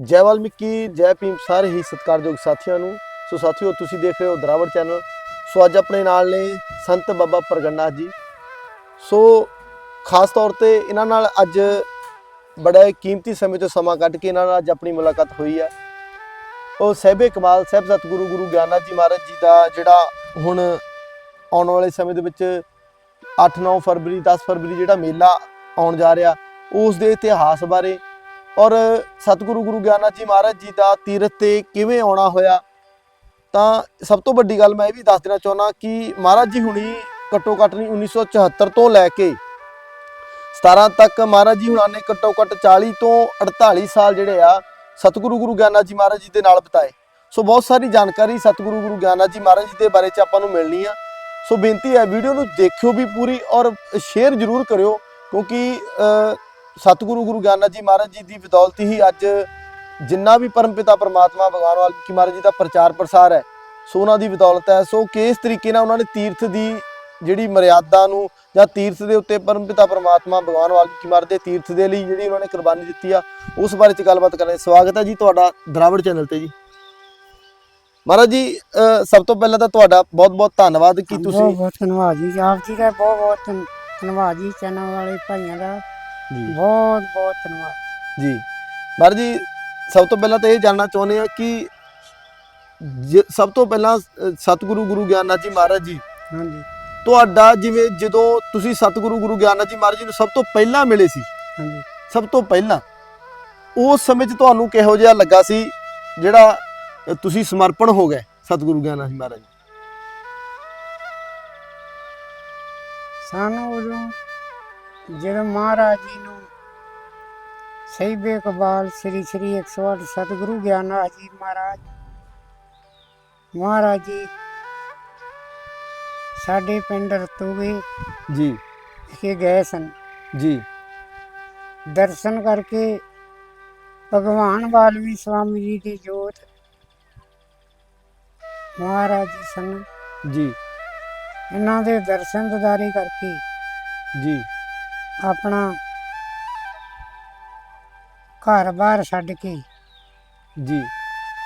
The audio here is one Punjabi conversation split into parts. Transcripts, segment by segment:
ਜੈ ਵਾਲਮੀਕੀ, ਜੈ ਭੀਮ, ਸਾਰੇ ਹੀ ਸਤਿਕਾਰਯੋਗ ਸਾਥੀਆਂ ਨੂੰ। ਸੋ ਸਾਥੀਓ, ਤੁਸੀਂ ਦੇਖ ਰਹੇ ਹੋ ਦਰਾਵੜ ਚੈਨਲ। ਸੋ ਅੱਜ ਆਪਣੇ ਨਾਲ ਨੇ ਸੰਤ ਬਾਬਾ ਪ੍ਰਗਨਾਥ ਜੀ। ਸੋ ਖਾਸ ਤੌਰ ਤੇ ਇਹਨਾਂ ਨਾਲ ਅੱਜ ਬੜਾ ਕੀਮਤੀ ਸਮੇਂ ਤੋਂ ਸਮਾਂ ਕੱਢ ਕੇ ਇਹਨਾਂ ਨਾਲ ਅੱਜ ਆਪਣੀ ਮੁਲਾਕਾਤ ਹੋਈ ਹੈ। ਉਹ ਸਹਿਬੇ ਕਮਾਲ ਸਾਹਿਬ, ਸਤਿਗੁਰੂ ਗੁਰੂ ਗਿਆਨਨਾਥ ਜੀ ਮਹਾਰਾਜ ਜੀ ਦਾ ਜਿਹੜਾ ਹੁਣ ਆਉਣ ਵਾਲੇ ਸਮੇਂ ਦੇ ਵਿੱਚ 8-9 ਫਰਵਰੀ 10 ਫਰਵਰੀ ਜਿਹੜਾ ਮੇਲਾ ਆਉਣ ਜਾ ਰਿਹਾ, ਉਸ ਦੇ ਇਤਿਹਾਸ ਬਾਰੇ ਔਰ ਸਤਿਗੁਰੂ ਗੁਰੂ ਗਿਆਨਨਾਥ ਜੀ ਮਹਾਰਾਜ ਜੀ ਦਾ ਤੀਰਥ ਤੇ ਕਿਵੇਂ ਆਉਣਾ ਹੋਇਆ? ਤਾਂ ਸਭ ਤੋਂ ਵੱਡੀ ਗੱਲ ਮੈਂ ਇਹ ਵੀ ਦੱਸ ਦੇਣਾ ਚਾਹੁੰਦਾ ਕਿ ਮਹਾਰਾਜ ਜੀ ਹੁਣੀ ਘੱਟੋ ਘੱਟ ਨਹੀਂ 1974 ਤੋਂ ਲੈ ਕੇ 17 ਤੱਕ ਮਹਾਰਾਜ ਜੀ ਹੁਣਾਂ ਨੇ ਘੱਟੋ ਘੱਟ 40 ਤੋਂ 48 ਸਾਲ ਜਿਹੜੇ ਆ, ਸਤਿਗੁਰੂ ਗੁਰੂ ਗਿਆਨਨਾਥ ਜੀ ਮਹਾਰਾਜ ਜੀ ਦੇ ਨਾਲ ਬਿਤਾਏ। ਸੋ ਬਹੁਤ ਸਾਰੀ ਜਾਣਕਾਰੀ ਸਤਿਗੁਰੂ ਗੁਰੂ ਗਿਆਨਨਾਥ ਜੀ ਮਹਾਰਾਜ ਜੀ ਦੇ ਬਾਰੇ ਚ ਆਪਾਂ ਨੂੰ ਮਿਲਣੀ ਆ। ਸੋ ਬੇਨਤੀ ਹੈ ਵੀਡੀਓ ਨੂੰ ਦੇਖਿਓ ਵੀ ਪੂਰੀ ਔਰ ਸ਼ੇਅਰ ਜ਼ਰੂਰ ਕਰਿਓ ਕਿਉਂਕਿ ਸਤਿਗੁਰੂ ਗੁਰੂ ਗਿਆਨਨਾਥ ਜੀ ਮਹਾਰਾਜ ਜੀ ਦੀ ਬਦੌਲਤ ਹੀ ਅੱਜ ਜਿੰਨਾ ਵੀ ਪਰਮਪਿਤਾ ਪਰਮਾਤਮਾ ਭਗਵਾਨ ਵਾਲਮੀਕੀ ਮਹਾਰਾਜ ਜੀ ਦਾ ਪ੍ਰਚਾਰ ਪ੍ਰਸਾਰ ਹੈ ਸੋ ਉਹਨਾਂ ਦੀ ਬਦੌਲਤ ਹੈ। ਸੋ ਕਿਸ ਤਰੀਕੇ ਨਾਲ ਉਹਨਾਂ ਨੇ ਤੀਰਥ ਦੀ ਜਿਹੜੀ ਮਰਿਆਦਾ ਨੂੰ ਜਾਂ ਤੀਰਥ ਦੇ ਉੱਤੇ ਪਰਮਪਿਤਾ ਪਰਮਾਤਮਾ ਭਗਵਾਨ ਵਾਲਮੀਕੀ ਮਹਾਰਾਜ ਦੇ ਤੀਰਥ ਦੇ ਲਈ ਜਿਹੜੀ ਉਹਨਾਂ ਨੇ ਕੁਰਬਾਨੀ ਦਿੱਤੀ ਆ ਉਸ ਬਾਰੇ ਚ ਗੱਲਬਾਤ ਕਰਨੀ ਸਵਾਗਤ ਹੈ ਜੀ ਤੁਹਾਡਾ ਦਰਾਵੜ ਚੈਨਲ ਤੇ ਜੀ। ਮਹਾਰਾਜ ਜੀ ਸਭ ਤੋਂ ਪਹਿਲਾਂ ਤਾਂ ਤੁਹਾਡਾ ਬਹੁਤ ਬਹੁਤ ਧੰਨਵਾਦ ਕਿ ਤੁਸੀਂ ਬਹੁਤ ਧੰਨਵਾਦ ਜੀ। ਆਪ ਜੀ ਦਾ ਬਹੁਤ ਬਹੁਤ ਧੰਨ- ਧੰਨਵਾਦ ਜੀ ਚੈਨਲ ਵਾਲੇ ਭਾਈਆਂ ਦਾ। ਜੀ। ਬਹੁਤ ਬਹੁਤ ਧੰਨਵਾਦ। ਜੀ। ਮਹਾਰਾਜ ਜੀ ਸਭ ਤੋਂ ਪਹਿਲਾਂ ਤਾਂ ਇਹ ਜਾਣਨਾ ਚਾਹੁੰਦੇ ਆ ਕਿ ਜ- ਸਭ ਤੋਂ ਪਹਿਲਾਂ ਅ, ਸਤਿਗੁਰੂ ਗੁਰੂ ਗਿਆਨਨਾਥ ਜੀ ਮਹਾਰਾਜ ਜੀ ਹਾਂਜੀ। ਤੁਹਾਡਾ ਜਿਵੇਂ ਜਦੋਂ ਤੁਸੀਂ ਸਤਿਗੁਰੂ ਗੁਰੂ ਗਿਆਨਨਾਥ ਜੀ ਮਹਾਰਾਜ ਜੀ ਨੂੰ ਸਭ ਤੋਂ ਪਹਿਲਾਂ ਮਿਲੇ ਸੀ ਹਾਂਜੀ। ਸਭ ਤੋਂ ਪਹਿਲਾਂ ਉਸ ਸਮੇਂ 'ਚ ਤੁਹਾਨੂੰ ਕਿਹੋ ਜਿਹਾ ਲੱਗਾ ਸੀ ਜਿਹੜਾ ਅ, ਤੁਸੀਂ ਸਮਰਪਣ ਹੋ ਗਏ ਸਤਿਗੁਰੂ ਗਿਆਨਨਾਥ ਜੀ ਮਹਾਰਾਜ ਜੀ? ਸਾਨੂੰ ਉਦੋਂ ਜਦੋਂ ਮਹਾਰਾਜ ਜੀ ਨੂੰ ਸਹੀ ਬੇਕਬਾਲ ਸ੍ਰੀ ਸ੍ਰੀ 108 ਸਤਿਗੁਰੂ ਗਿਆਨਨਾਥ ਜੀ ਮਹਾਰਾਜ ਮਹਾਰਾਜ ਜੀ ਸਾਡੇ ਪਿੰਡ ਰਤੂਗੇ ਜੀ। ਵਿਖੇ ਗਏ ਸਨ। ਜੀ। ਦਰਸ਼ਨ ਕਰਕੇ ਭਗਵਾਨ ਵਾਲਮੀ ਸਵਾਮੀ ਜੀ ਦੀ ਜੋਤ ਮਹਾਰਾਜ ਜੀ ਸਨ। ਜੀ। ਇਹਨਾਂ ਦੇ ਦਰਸ਼ਨ ਦਿਦਾਰੇ ਕਰਕੇ ਜੀ। ਆਪਣਾ ਘਰ-ਬਾਰ ਛੱਡ ਕੇ ਜੀ।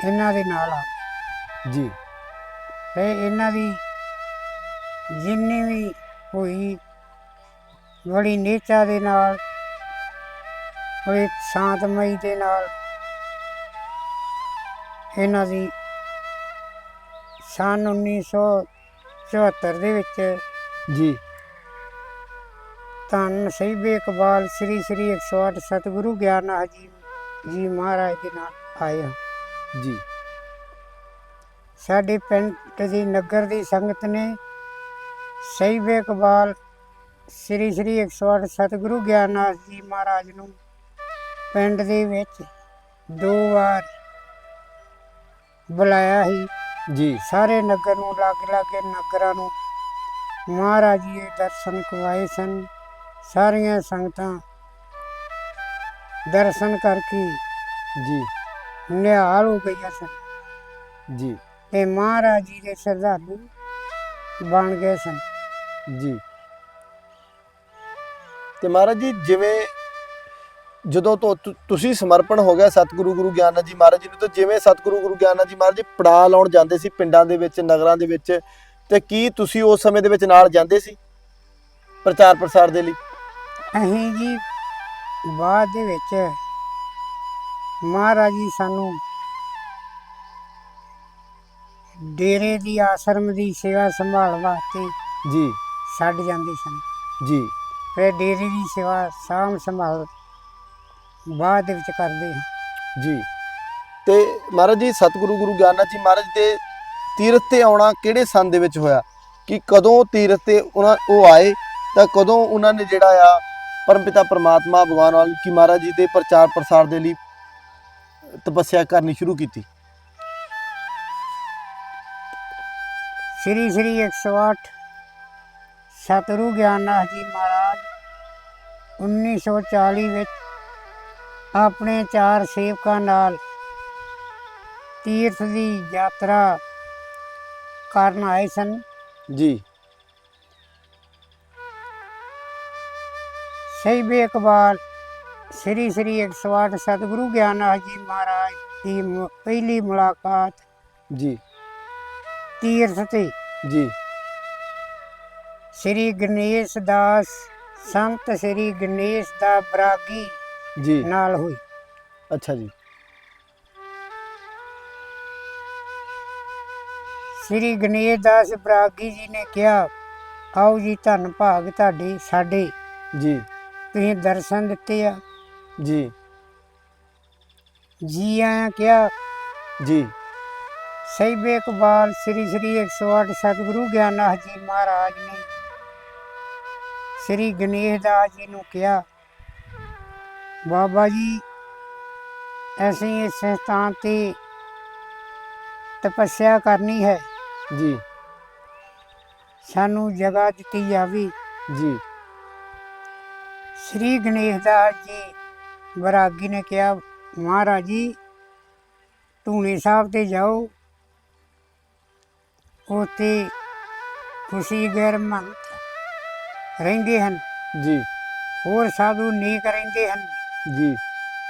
ਇਹਨਾਂ ਦੇ ਨਾਲ ਆ। ਜੀ। ਤੇ ਇਹਨਾਂ ਦੀ ਜਿੰਨੀ ਵੀ ਹੋਈ ਬੜੀ ਨੇਚਾ ਦੇ ਨਾਲ ਬੜੀ ਸ਼ਾਂਤਮਈ ਦੇ ਨਾਲ ਇਹਨਾਂ ਦੀ ਸਨ 1974 ਦੇ ਵਿੱਚ ਜੀ। ਧੰਨ ਸਹੀ ਬੇਕਬਾਲ ਸ੍ਰੀ ਸ੍ਰੀ 108 ਸਤਿਗੁਰੂ ਗਿਆਨਨਾਥ ਜੀ ਜੀ ਮਹਾਰਾਜ ਦੇ ਨਾਲ ਆਏ ਹਾਂ ਜੀ। ਸਾਡੇ ਪਿੰਡ ਦੀ ਨਗਰ ਦੀ ਸੰਗਤ ਨੇ ਸਹੀ ਬੇਕਬਾਲ ਸ੍ਰੀ ਸ੍ਰੀ 108 ਸਤਿਗੁਰੂ ਗਿਆਨਨਾਥ ਜੀ ਮਹਾਰਾਜ ਨੂੰ ਪਿੰਡ ਦੇ ਵਿੱਚ ਦੋ ਵਾਰ ਬੁਲਾਇਆ ਸੀ। ਜੀ। ਸਾਰੇ ਨਗਰ ਨੂੰ ਲਾਗੇ ਲਾਗੇ ਨਗਰਾਂ ਨੂੰ ਮਹਾਰਾਜ ਜੀ ਦੇ ਦਰਸ਼ਨ ਕਰਵਾਏ ਸਨ। ਸਾਰੀਆਂ ਸੰਗਤਾਂ ਦਰਸ਼ਨ ਕਰਕੇ ਜੀ। ਨਿਹਾਲ ਹੋ ਗਈਆਂ ਸਨ। ਜੀ। ਤੇ ਮਹਾਰਾਜ ਜੀ ਦੇ ਸ਼ਰਧਾਲੂ ਬਣ ਗਏ ਸਨ। ਜੀ। ਤੇ ਮਹਾਰਾਜ ਜੀ ਜਿਵੇਂ ਜਦੋਂ ਤੋਂ ਤੁ- ਤੁਸੀਂ ਸਮਰਪਣ ਹੋ ਗਿਆ ਸਤਿਗੁਰੂ ਗੁਰੂ ਗਿਆਨਨਾਥ ਜੀ ਮਹਾਰਾਜ ਜੀ ਨੂੰ ਤਾਂ ਜਿਵੇਂ ਸਤਿਗੁਰੂ ਗੁਰੂ ਗਿਆਨਨਾਥ ਜੀ ਮਹਾਰਾਜ ਜੀ ਪੜਾ ਲਾਉਣ ਜਾਂਦੇ ਸੀ ਪਿੰਡਾਂ ਦੇ ਵਿੱਚ ਨਗਰਾਂ ਦੇ ਵਿੱਚ ਤੇ ਕੀ ਤੁਸੀਂ ਉਸ ਸਮੇਂ ਦੇ ਵਿੱਚ ਨਾਲ ਜਾਂਦੇ ਸੀ? ਪ੍ਰਚਾਰ ਪ੍ਰਸਾਰ ਦੇ ਲਈ। ਅਸੀਂ ਜੀ ਬਾਅਦ ਦੇ ਵਿੱਚ ਮਹਾਰਾਜ ਜੀ ਸਾਨੂੰ ਡੇਰੇ ਦੀ ਆਸ਼ਰਮ ਦੀ ਸੇਵਾ ਸੰਭਾਲ ਵਾਸਤੇ ਜੀ। ਛੱਡ ਜਾਂਦੇ ਸਨ। ਜੀ। ਫਿਰ ਡੇਰੇ ਦੀ ਸੇਵਾ ਸਾਂਭ ਸੰਭਾਲ ਬਾਅਦ ਦੇ ਵਿੱਚ ਕਰਦੇ ਹਾਂ। ਜੀ। ਤੇ ਮਹਾਰਾਜ ਜੀ ਸਤਿਗੁਰੂ ਗੁਰੂ ਗਿਆਨਨਾਥ ਜੀ ਮਹਾਰਾਜ ਦੇ ਤੀਰਥ ਤੇ ਆਉਣਾ ਕਿਹੜੇ ਸੰਨ ਦੇ ਵਿੱਚ ਹੋਇਆ? ਕਿ ਕਦੋਂ ਤੀਰਥ ਤੇ ਉਹਨਾਂ ਉਹ ਆਏ ਤਾਂ ਕਦੋਂ ਉਹਨਾਂ ਨੇ ਜਿਹੜਾ ਆ ਪਰਮਪਿਤਾ ਪਰਮਾਤਮਾ ਭਗਵਾਨ ਵਾਲਮੀਕੀ ਮਹਾਰਾਜ ਜੀ ਦੇ ਪ੍ਰਚਾਰ ਪ੍ਰਸਾਰ ਦੇ ਲਈ ਤਪੱਸਿਆ ਕਰਨੀ ਸ਼ੁਰੂ ਕੀਤੀ। ਸ੍ਰੀ ਸ੍ਰੀ 108 ਸਤਿਗੁਰੂ ਗਿਆਨਨਾਥ ਜੀ ਮਹਾਰਾਜ 1940 ਵਿੱਚ ਆਪਣੇ ਚਾਰ ਸੇਵਕਾਂ ਨਾਲ ਤੀਰਥ ਦੀ ਯਾਤਰਾ ਕਰਨ ਆਏ ਸਨ। ਜੀ। ਸਹੀ ਬੇਕਬਾਲ ਸ੍ਰੀ ਸ੍ਰੀ 108 ਸਤਿਗੁਰੂ ਗਿਆਨਨਾਥ ਜੀ ਮਹਾਰਾਜ ਦੀ ਮੁ- ਪਹਿਲੀ ਮੁਲਾਕਾਤ। ਜੀ। ਤੀਰਥ ਤੇ। ਜੀ। ਸ੍ਰੀ ਗਣੇਸ਼ ਦਾਸ ਸੰਤ ਸ੍ਰੀ ਗਣੇਸ਼ ਦਾ ਬਰਾਗੀ ਜੀ। ਨਾਲ ਹੋਈ। ਅੱਛਾ ਜੀ। ਸ੍ਰੀ ਗਣੇਸ਼ ਦਾਸ ਬਰਾਗੀ ਜੀ ਨੇ ਕਿਹਾ ਆਓ ਜੀ ਧੰਨ ਭਾਗ ਤੁਹਾਡੇ ਸਾਡੇ ਜੀ। ਤੁਸੀਂ ਦਰਸ਼ਨ ਦਿੱਤੇ ਆ? ਜੀ। ਜੀ ਆਇਆਂ ਕਿਹਾ ਜੀ। ਸਹਿਬ ਇਕਬਾਲ ਸ੍ਰੀ ਸ੍ਰੀ 108 ਸਤਿਗੁਰੂ ਗਿਆਨਨਾਥ ਜੀ ਮਹਾਰਾਜ ਨੇ। ਸ੍ਰੀ ਗਣੇਸ਼ ਦਾਸ ਜੀ ਨੂੰ ਕਿਹਾ ਬਾਬਾ ਜੀ ਅਸੀਂ ਇਸ ਸਥਾਨ ਤੇ ਤਪੱਸਿਆ ਕਰਨੀ ਹੈ। ਜੀ। ਸਾਨੂੰ ਜਗ੍ਹਾ ਦਿੱਤੀ ਜਾਵੇ। ਜੀ। ਸ੍ਰੀ ਗਣੇਸ਼ ਦਾਸ ਜੀ ਬਰਾਗੀ ਨੇ ਕਿਹਾ ਮਹਾਰਾਜ ਜੀ ਧੂਣੇ ਸਾਹਿਬ ਤੇ ਜਾਓ। ਉੱਥੇ ਖੁਸ਼ੀ ਗੈਰ ਮੰਤ ਰਹਿੰਦੇ ਹਨ। ਜੀ। ਹੋਰ ਸਾਧੂ ਨੇਕ ਰਹਿੰਦੇ ਹਨ। ਜੀ।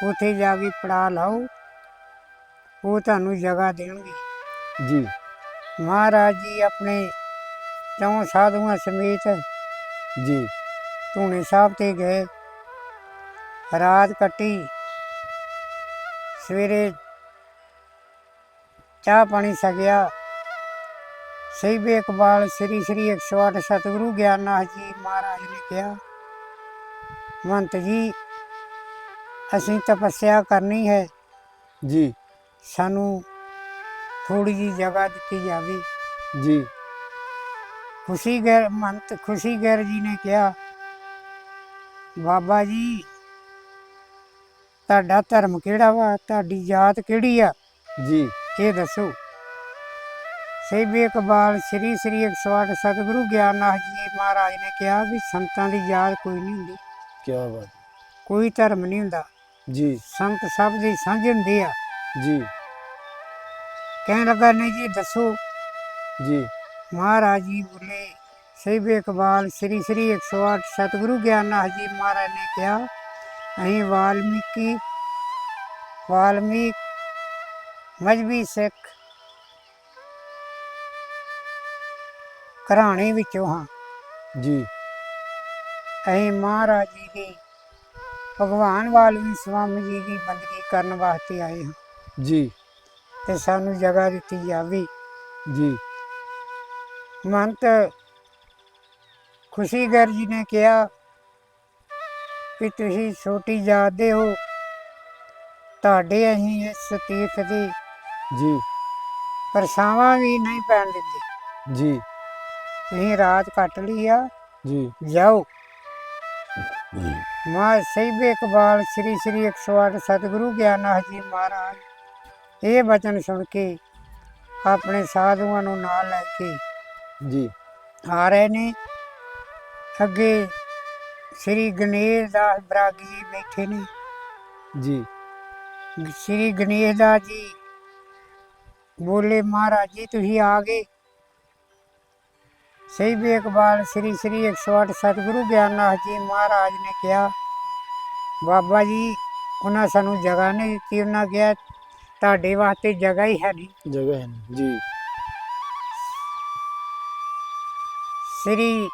ਉੱਥੇ ਜਾ ਕੇ ਪੜਾ ਲਾਓ। ਉਹ ਤੁਹਾਨੂੰ ਜਗ੍ਹਾ ਦੇਣਗੇ। ਜੀ। ਮਹਾਰਾਜ ਜੀ ਆਪਣੇ ਚੌਂ ਸਾਧੂਆਂ ਸਮੇਤ ਜੀ। ਧੂਣੇ ਸਾਹਿਬ ਤੇ ਗਏ। ਰਾਤ ਕੱਟੀ। ਸਵੇਰੇ ਚਾਹ ਪਾਣੀ ਛਕਿਆ ਸਹਿਬ ਇਕਬਾਲ ਸ੍ਰੀ ਸ੍ਰੀ 108 ਸਤਿਗੁਰੂ ਗਿਆਨਨਾਥ ਜੀ ਮਹਾਰਾਜ ਨੇ ਕਿਹਾ। ਮੰਤ ਜੀ ਅਸੀਂ ਤਪੱਸਿਆ ਕਰਨੀ ਹੈ। ਜੀ। ਸਾਨੂੰ ਥੋੜੀ ਜੀ ਜਗ੍ਹਾ ਦਿੱਤੀ ਜਾਵੇ। ਜੀ। ਖੁਸ਼ੀ ਗੈਰ ਮੰਤ ਖੁਸ਼ੀ ਗੈਰ ਜੀ ਨੇ ਕਿਹਾ ਬਾਬਾ ਜੀ ਤੁਹਾਡਾ ਧਰਮ ਕਿਹੜਾ ਵਾ? ਤੁਹਾਡੀ ਜਾਤ ਕਿਹੜੀ ਆ? ਜੀ। ਇਹ ਦੱਸੋ। ਸਹਿਬ ਇਕਬਾਲ ਸ੍ਰੀ ਸ੍ਰੀ 108 ਸਤਿਗੁਰੂ ਗਿਆਨਨਾਥ ਜੀ ਮਹਾਰਾਜ ਨੇ ਕਿਹਾ ਵੀ ਸੰਤਾਂ ਦੀ ਜਾਤ ਕੋਈ ਨਹੀਂ ਹੁੰਦੀ। ਕੀ ਬਾਤ। ਕੋਈ ਧਰਮ ਨਹੀਂ ਹੁੰਦਾ। ਜੀ। ਸੰਤ ਸਭ ਦੀ ਸਾਂਝ ਹੁੰਦੀ ਆ। ਜੀ। ਕਹਿਣ ਲੱਗਾ ਨਹੀਂ ਜੀ ਦੱਸੋ। ਜੀ। ਮਹਾਰਾਜ ਜੀ ਬੋਲੇ ਸਹਿਬ ਇਕਬਾਲ ਸ੍ਰੀ ਸ੍ਰੀ 108 ਸਤਿਗੁਰੂ ਗਿਆਨਨਾਥ ਜੀ ਮਹਾਰਾਜ ਨੇ ਕਿਹਾ ਅਸੀਂ ਵਾਲਮੀਕੀ ਵਾਲਮੀਕ ਮਜਬੀ ਸਿੱਖ ਘਰਾਣੇ ਵਿੱਚੋਂ ਹਾਂ। ਜੀ। ਅਸੀਂ ਮਹਾਰਾਜ ਜੀ ਦੀ ਭਗਵਾਨ ਵਾਲਮੀਕ ਸਵਾਮੀ ਜੀ ਦੀ ਬੰਦਗੀ ਕਰਨ ਵਾਸਤੇ ਆਏ ਹਾਂ। ਜੀ। ਤੇ ਸਾਨੂੰ ਜਗ੍ਹਾ ਦਿੱਤੀ ਜਾਵੇ। ਜੀ। ਮੰਤ ਖੁਸ਼ੀਗਰ ਜੀ ਨੇ ਕਿਹਾ ਕਿ ਤੁਸੀਂ ਛੋਟੀ ਜਾਤ ਦੇ ਹੋ। ਤੁਹਾਡੇ ਅਸੀਂ ਇਸ ਤੀਰਥ ਦੀ ਜੀ। ਪਰਛਾਵਾਂ ਵੀ ਨਹੀਂ ਪੈਣ ਦਿੰਦੇ ਜੀ। ਤੁਸੀਂ ਰਾਤ ਕੱਟ ਲਈ ਆ। ਜੀ। ਜਾਓ। ਮਾ ਸਹਿਬ ਇਕਬਾਲ ਸ੍ਰੀ ਸ੍ਰੀ 108 ਸਤਿਗੁਰੂ ਗਿਆਨਨਾਥ ਜੀ ਮਹਾਰਾਜ ਇਹ ਬਚਨ ਸੁਣ ਕੇ ਆਪਣੇ ਸਾਧੂਆਂ ਨੂੰ ਨਾਲ ਲੈ ਕੇ ਜੀ। ਆ ਰਹੇ ਨੇ। ਅੱਗੇ ਸ੍ਰੀ ਗਣੇਸ਼ ਦਾਸ ਬਰਾਗੀ ਜੀ ਬੈਠੇ ਨੇ। ਜੀ। ਸ੍ਰੀ ਗਣੇਸ਼ ਦਾਸ ਜੀ ਬੋਲੇ ਮਹਾਰਾਜ ਜੀ ਤੁਸੀਂ ਆ ਗਏ। ਸਹਿਬ ਇਕਬਾਲ ਸ੍ਰੀ ਸ੍ਰੀ 108 ਸਤਿਗੁਰੂ ਗਿਆਨਨਾਥ ਜੀ ਮਹਾਰਾਜ ਨੇ ਕਿਹਾ। ਬਾਬਾ ਜੀ ਉਹਨਾਂ ਸਾਨੂੰ ਜਗ੍ਹਾ ਨਹੀਂ ਦਿੱਤੀ ਉਹਨਾਂ ਕਿਹਾ ਤੁਹਾਡੇ ਵਾਸਤੇ ਜਗ੍ਹਾ ਹੀ ਹੈ ਨਹੀਂ। ਜਗ੍ਹਾ ਹੈ ਨਹੀਂ। ਜੀ। ਸ੍ਰੀ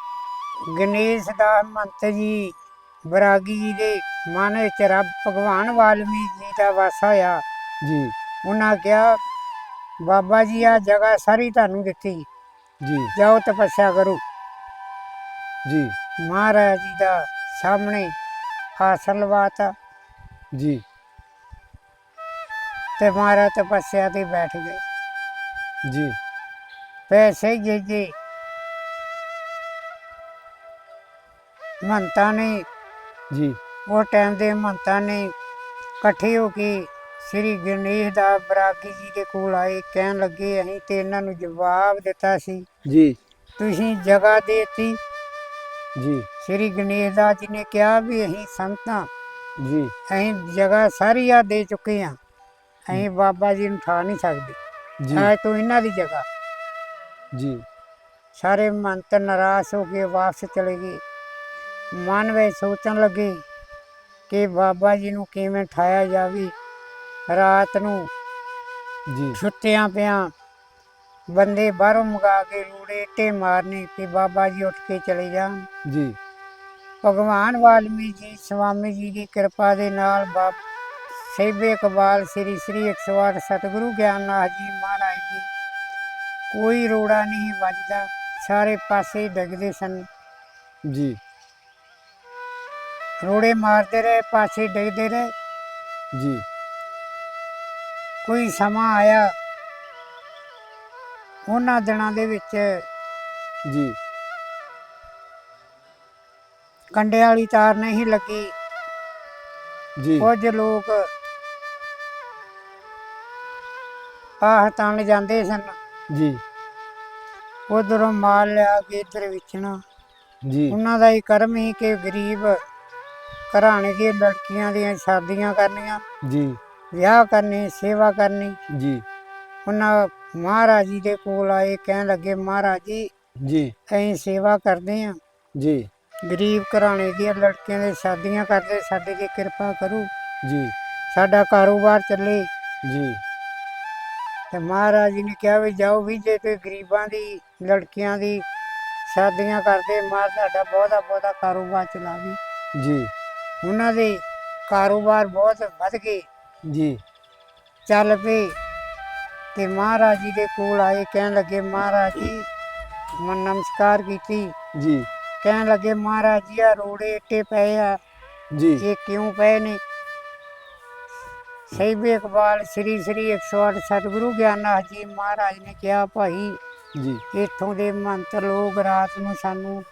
ਗਣੇਸ਼ ਦਾ ਮੰਤ ਜੀ ਬਰਾਗੀ ਜੀ ਦੇ ਮਨ ਵਿੱਚ ਰੱਬ ਭਗਵਾਨ ਵਾਲਮੀਕ ਜੀ ਦਾ ਵਾਸਾ ਹੋਇਆ। ਜੀ। ਉਹਨਾਂ ਕਿਹਾ ਬਾਬਾ ਜੀ ਆ ਜਗ੍ਹਾ ਸਾਰੀ ਤੁਹਾਨੂੰ ਦਿੱਤੀ। ਜੀ। ਜਾਓ ਤਪੱਸਿਆ ਕਰੋ। ਜੀ। ਮਹਾਰਾਜ ਜੀ ਦਾ ਸਾਹਮਣੇ ਆਸਣ ਲਵਾਤਾ। ਜੀ। ਤੇ ਮਹਾਰਾਜ ਤਪੱਸਿਆ ਤੇ ਬੈਠ ਗਏ। ਜੀ। ਪੈਸੇ ਜੇ ਜੇ ਮੰਤਾਂ ਨੇ ਜੀ। ਉਹ ਟਾਈਮ ਦੇ ਮੰਤਾਂ ਨੇ ਇਕੱਠੇ ਹੋ ਕੇ ਸ੍ਰੀ ਗਣੇਸ਼ ਦਾ ਬਰਾਗੀ ਜੀ ਦੇ ਕੋਲ ਆਏ ਕਹਿਣ ਲੱਗੇ ਅਸੀਂ ਤੇ ਇਹਨਾਂ ਨੂੰ ਜਵਾਬ ਦਿੱਤਾ ਸੀ। ਜੀ। ਤੁਸੀਂ ਜਗ੍ਹਾ ਦੇਤੀ। ਜੀ। ਸ੍ਰੀ ਗਣੇਸ਼ ਦਾ ਜੀ ਨੇ ਕਿਹਾ ਵੀ ਅਸੀਂ ਸੰਤਾਂ ਜੀ। ਅਸੀਂ ਜਗ੍ਹਾ ਸਾਰੀ ਆ ਦੇ ਚੁੱਕੇ ਹਾਂ। ਅਸੀਂ ਬਾਬਾ ਜੀ ਨੂੰ ਠਾ ਨਹੀਂ ਸਕਦੇ। ਜੀ। ਐ ਤੋਂ ਇਹਨਾਂ ਦੀ ਜਗ੍ਹਾ। ਜੀ। ਸਾਰੇ ਮੰਤ ਨਾਰਾਜ਼ ਹੋ ਕੇ ਵਾਪਸ ਚਲੇ ਗਏ। ਮਨ ਵਿੱਚ ਸੋਚਣ ਲੱਗੇ ਕਿ ਬਾਬਾ ਜੀ ਨੂੰ ਕਿਵੇਂ ਠਾਇਆ ਜਾਵੇ। ਰਾਤ ਨੂੰ ਜੀ। ਛੁੱਟਿਆਂ ਪਿਆਂ ਬੰਦੇ ਬਾਹਰੋਂ ਮੰਗਾ ਕੇ ਰੂੜੇ ਟੇ ਮਾਰਨੇ ਕਿ ਬਾਬਾ ਜੀ ਉੱਠ ਕੇ ਚਲੇ ਜਾਣ। ਜੀ। ਭਗਵਾਨ ਵਾਲਮੀਕ ਜੀ ਸਵਾਮੀ ਜੀ ਦੀ ਕਿਰਪਾ ਦੇ ਨਾਲ ਬਾਬ ਸਹਿਬੇ ਇਕਬਾਲ ਸ੍ਰੀ ਸ੍ਰੀ 108 ਸਤਿਗੁਰੂ ਗਿਆਨਨਾਥ ਜੀ ਮਹਾਰਾਜ ਜੀ ਕੋਈ ਰੋੜਾ ਨਹੀਂ ਵੱਜਦਾ ਸਾਰੇ ਪਾਸੇ ਡਗਦੇ ਸਨ। ਜੀ। ਰੋੜੇ ਮਾਰਦੇ ਰਹੇ ਪਾਸੇ ਡਗਦੇ ਰਹੇ। ਜੀ। ਕੋਈ ਸਮਾਂ ਆਇਆ ਉਹਨਾਂ ਦਿਨਾਂ ਦੇ ਵਿੱਚ ਜੀ। ਕੰਡੇ ਵਾਲੀ ਤਾਰ ਨਹੀਂ ਲੱਗੀ। ਜੀ। ਕੁਝ ਲੋਕ ਆਹ ਤਣ ਜਾਂਦੇ ਸਨ। ਜੀ। ਉਧਰੋਂ ਮਾਲ ਲਿਆ ਕੇ ਇੱਧਰ ਵੇਚਣਾ। ਜੀ। ਉਹਨਾਂ ਦਾ ਹੀ ਕਰਮ ਹੀ ਕਿ ਗਰੀਬ ਘਰਾਣੇ ਦੀਆਂ ਲੜਕੀਆਂ ਦੀਆਂ ਸ਼ਾਦੀਆਂ ਕਰਨੀਆਂ ਜੀ। ਵਿਆਹ ਕਰਨੇ ਸੇਵਾ ਕਰਨੀ। ਜੀ। ਉਹਨਾਂ ਮਹਾਰਾਜ ਜੀ ਦੇ ਕੋਲ ਆਏ ਕਹਿਣ ਲੱਗੇ ਮਹਾਰਾਜ ਜੀ। ਜੀ ਅਸੀਂ ਸੇਵਾ ਕਰਦੇ ਹਾਂ। ਜੀ। ਗਰੀਬ ਘਰਾਣੇ ਦੀਆਂ ਲੜਕੀਆਂ ਦੇ ਸ਼ਾਦੀਆਂ ਕਰਦੇ ਸਾਡੇ ਤੇ ਕਿਰਪਾ ਕਰੋ। ਜੀ। ਸਾਡਾ ਕਾਰੋਬਾਰ ਚੱਲੇ। ਜੀ। ਤੇ ਮਹਾਰਾਜ ਜੀ ਨੇ ਕਿਹਾ ਵੀ ਜਾਓ ਵੀ ਜੇ ਤੇ ਗਰੀਬਾਂ ਦੀ ਲੜਕੀਆਂ ਦੀ ਸ਼ਾਦੀਆਂ ਕਰਦੇ ਮਾਰ ਤੁਹਾਡਾ ਬਹੁਤਾ ਬਹੁਤਾ ਕਾਰੋਬਾਰ ਚਲਾਵੇ। ਜੀ। ਉਹਨਾਂ ਦੇ ਕਾਰੋਬਾਰ ਬਹੁਤ ਵੱਧ ਗਏ। ਜੀ। ਚੱਲ ਪਏ ਤੇ ਮਹਾਰਾਜ ਜੀ ਦੇ ਕੋਲ ਆਏ ਕਹਿਣ ਲੱਗੇ ਮਹਾਰਾਜ ਜੀ ਮੈਂ ਨਮਸਕਾਰ ਕੀਤੀ। ਜੀ। ਕਹਿਣ ਲੱਗੇ ਮਹਾਰਾਜ ਜੀ ਆ ਰੋੜੇ ਇੱਟੇ ਪਏ ਆ। ਜੀ। ਇਹ ਕਿਉਂ ਪਏ ਨੇ? ਸਹਿਬ ਇਕਬਾਲ ਸ੍ਰੀ ਸ੍ਰੀ 108 ਸਤਿਗੁਰੂ ਗਿਆਨਨਾਥ ਜੀ ਮਹਾਰਾਜ ਨੇ ਕਿਹਾ ਭਾਈ ਜੀ। ਇੱਥੋਂ ਦੇ ਮੰਤ ਲੋਕ ਰਾਤ ਨੂੰ ਸਾਨੂੰ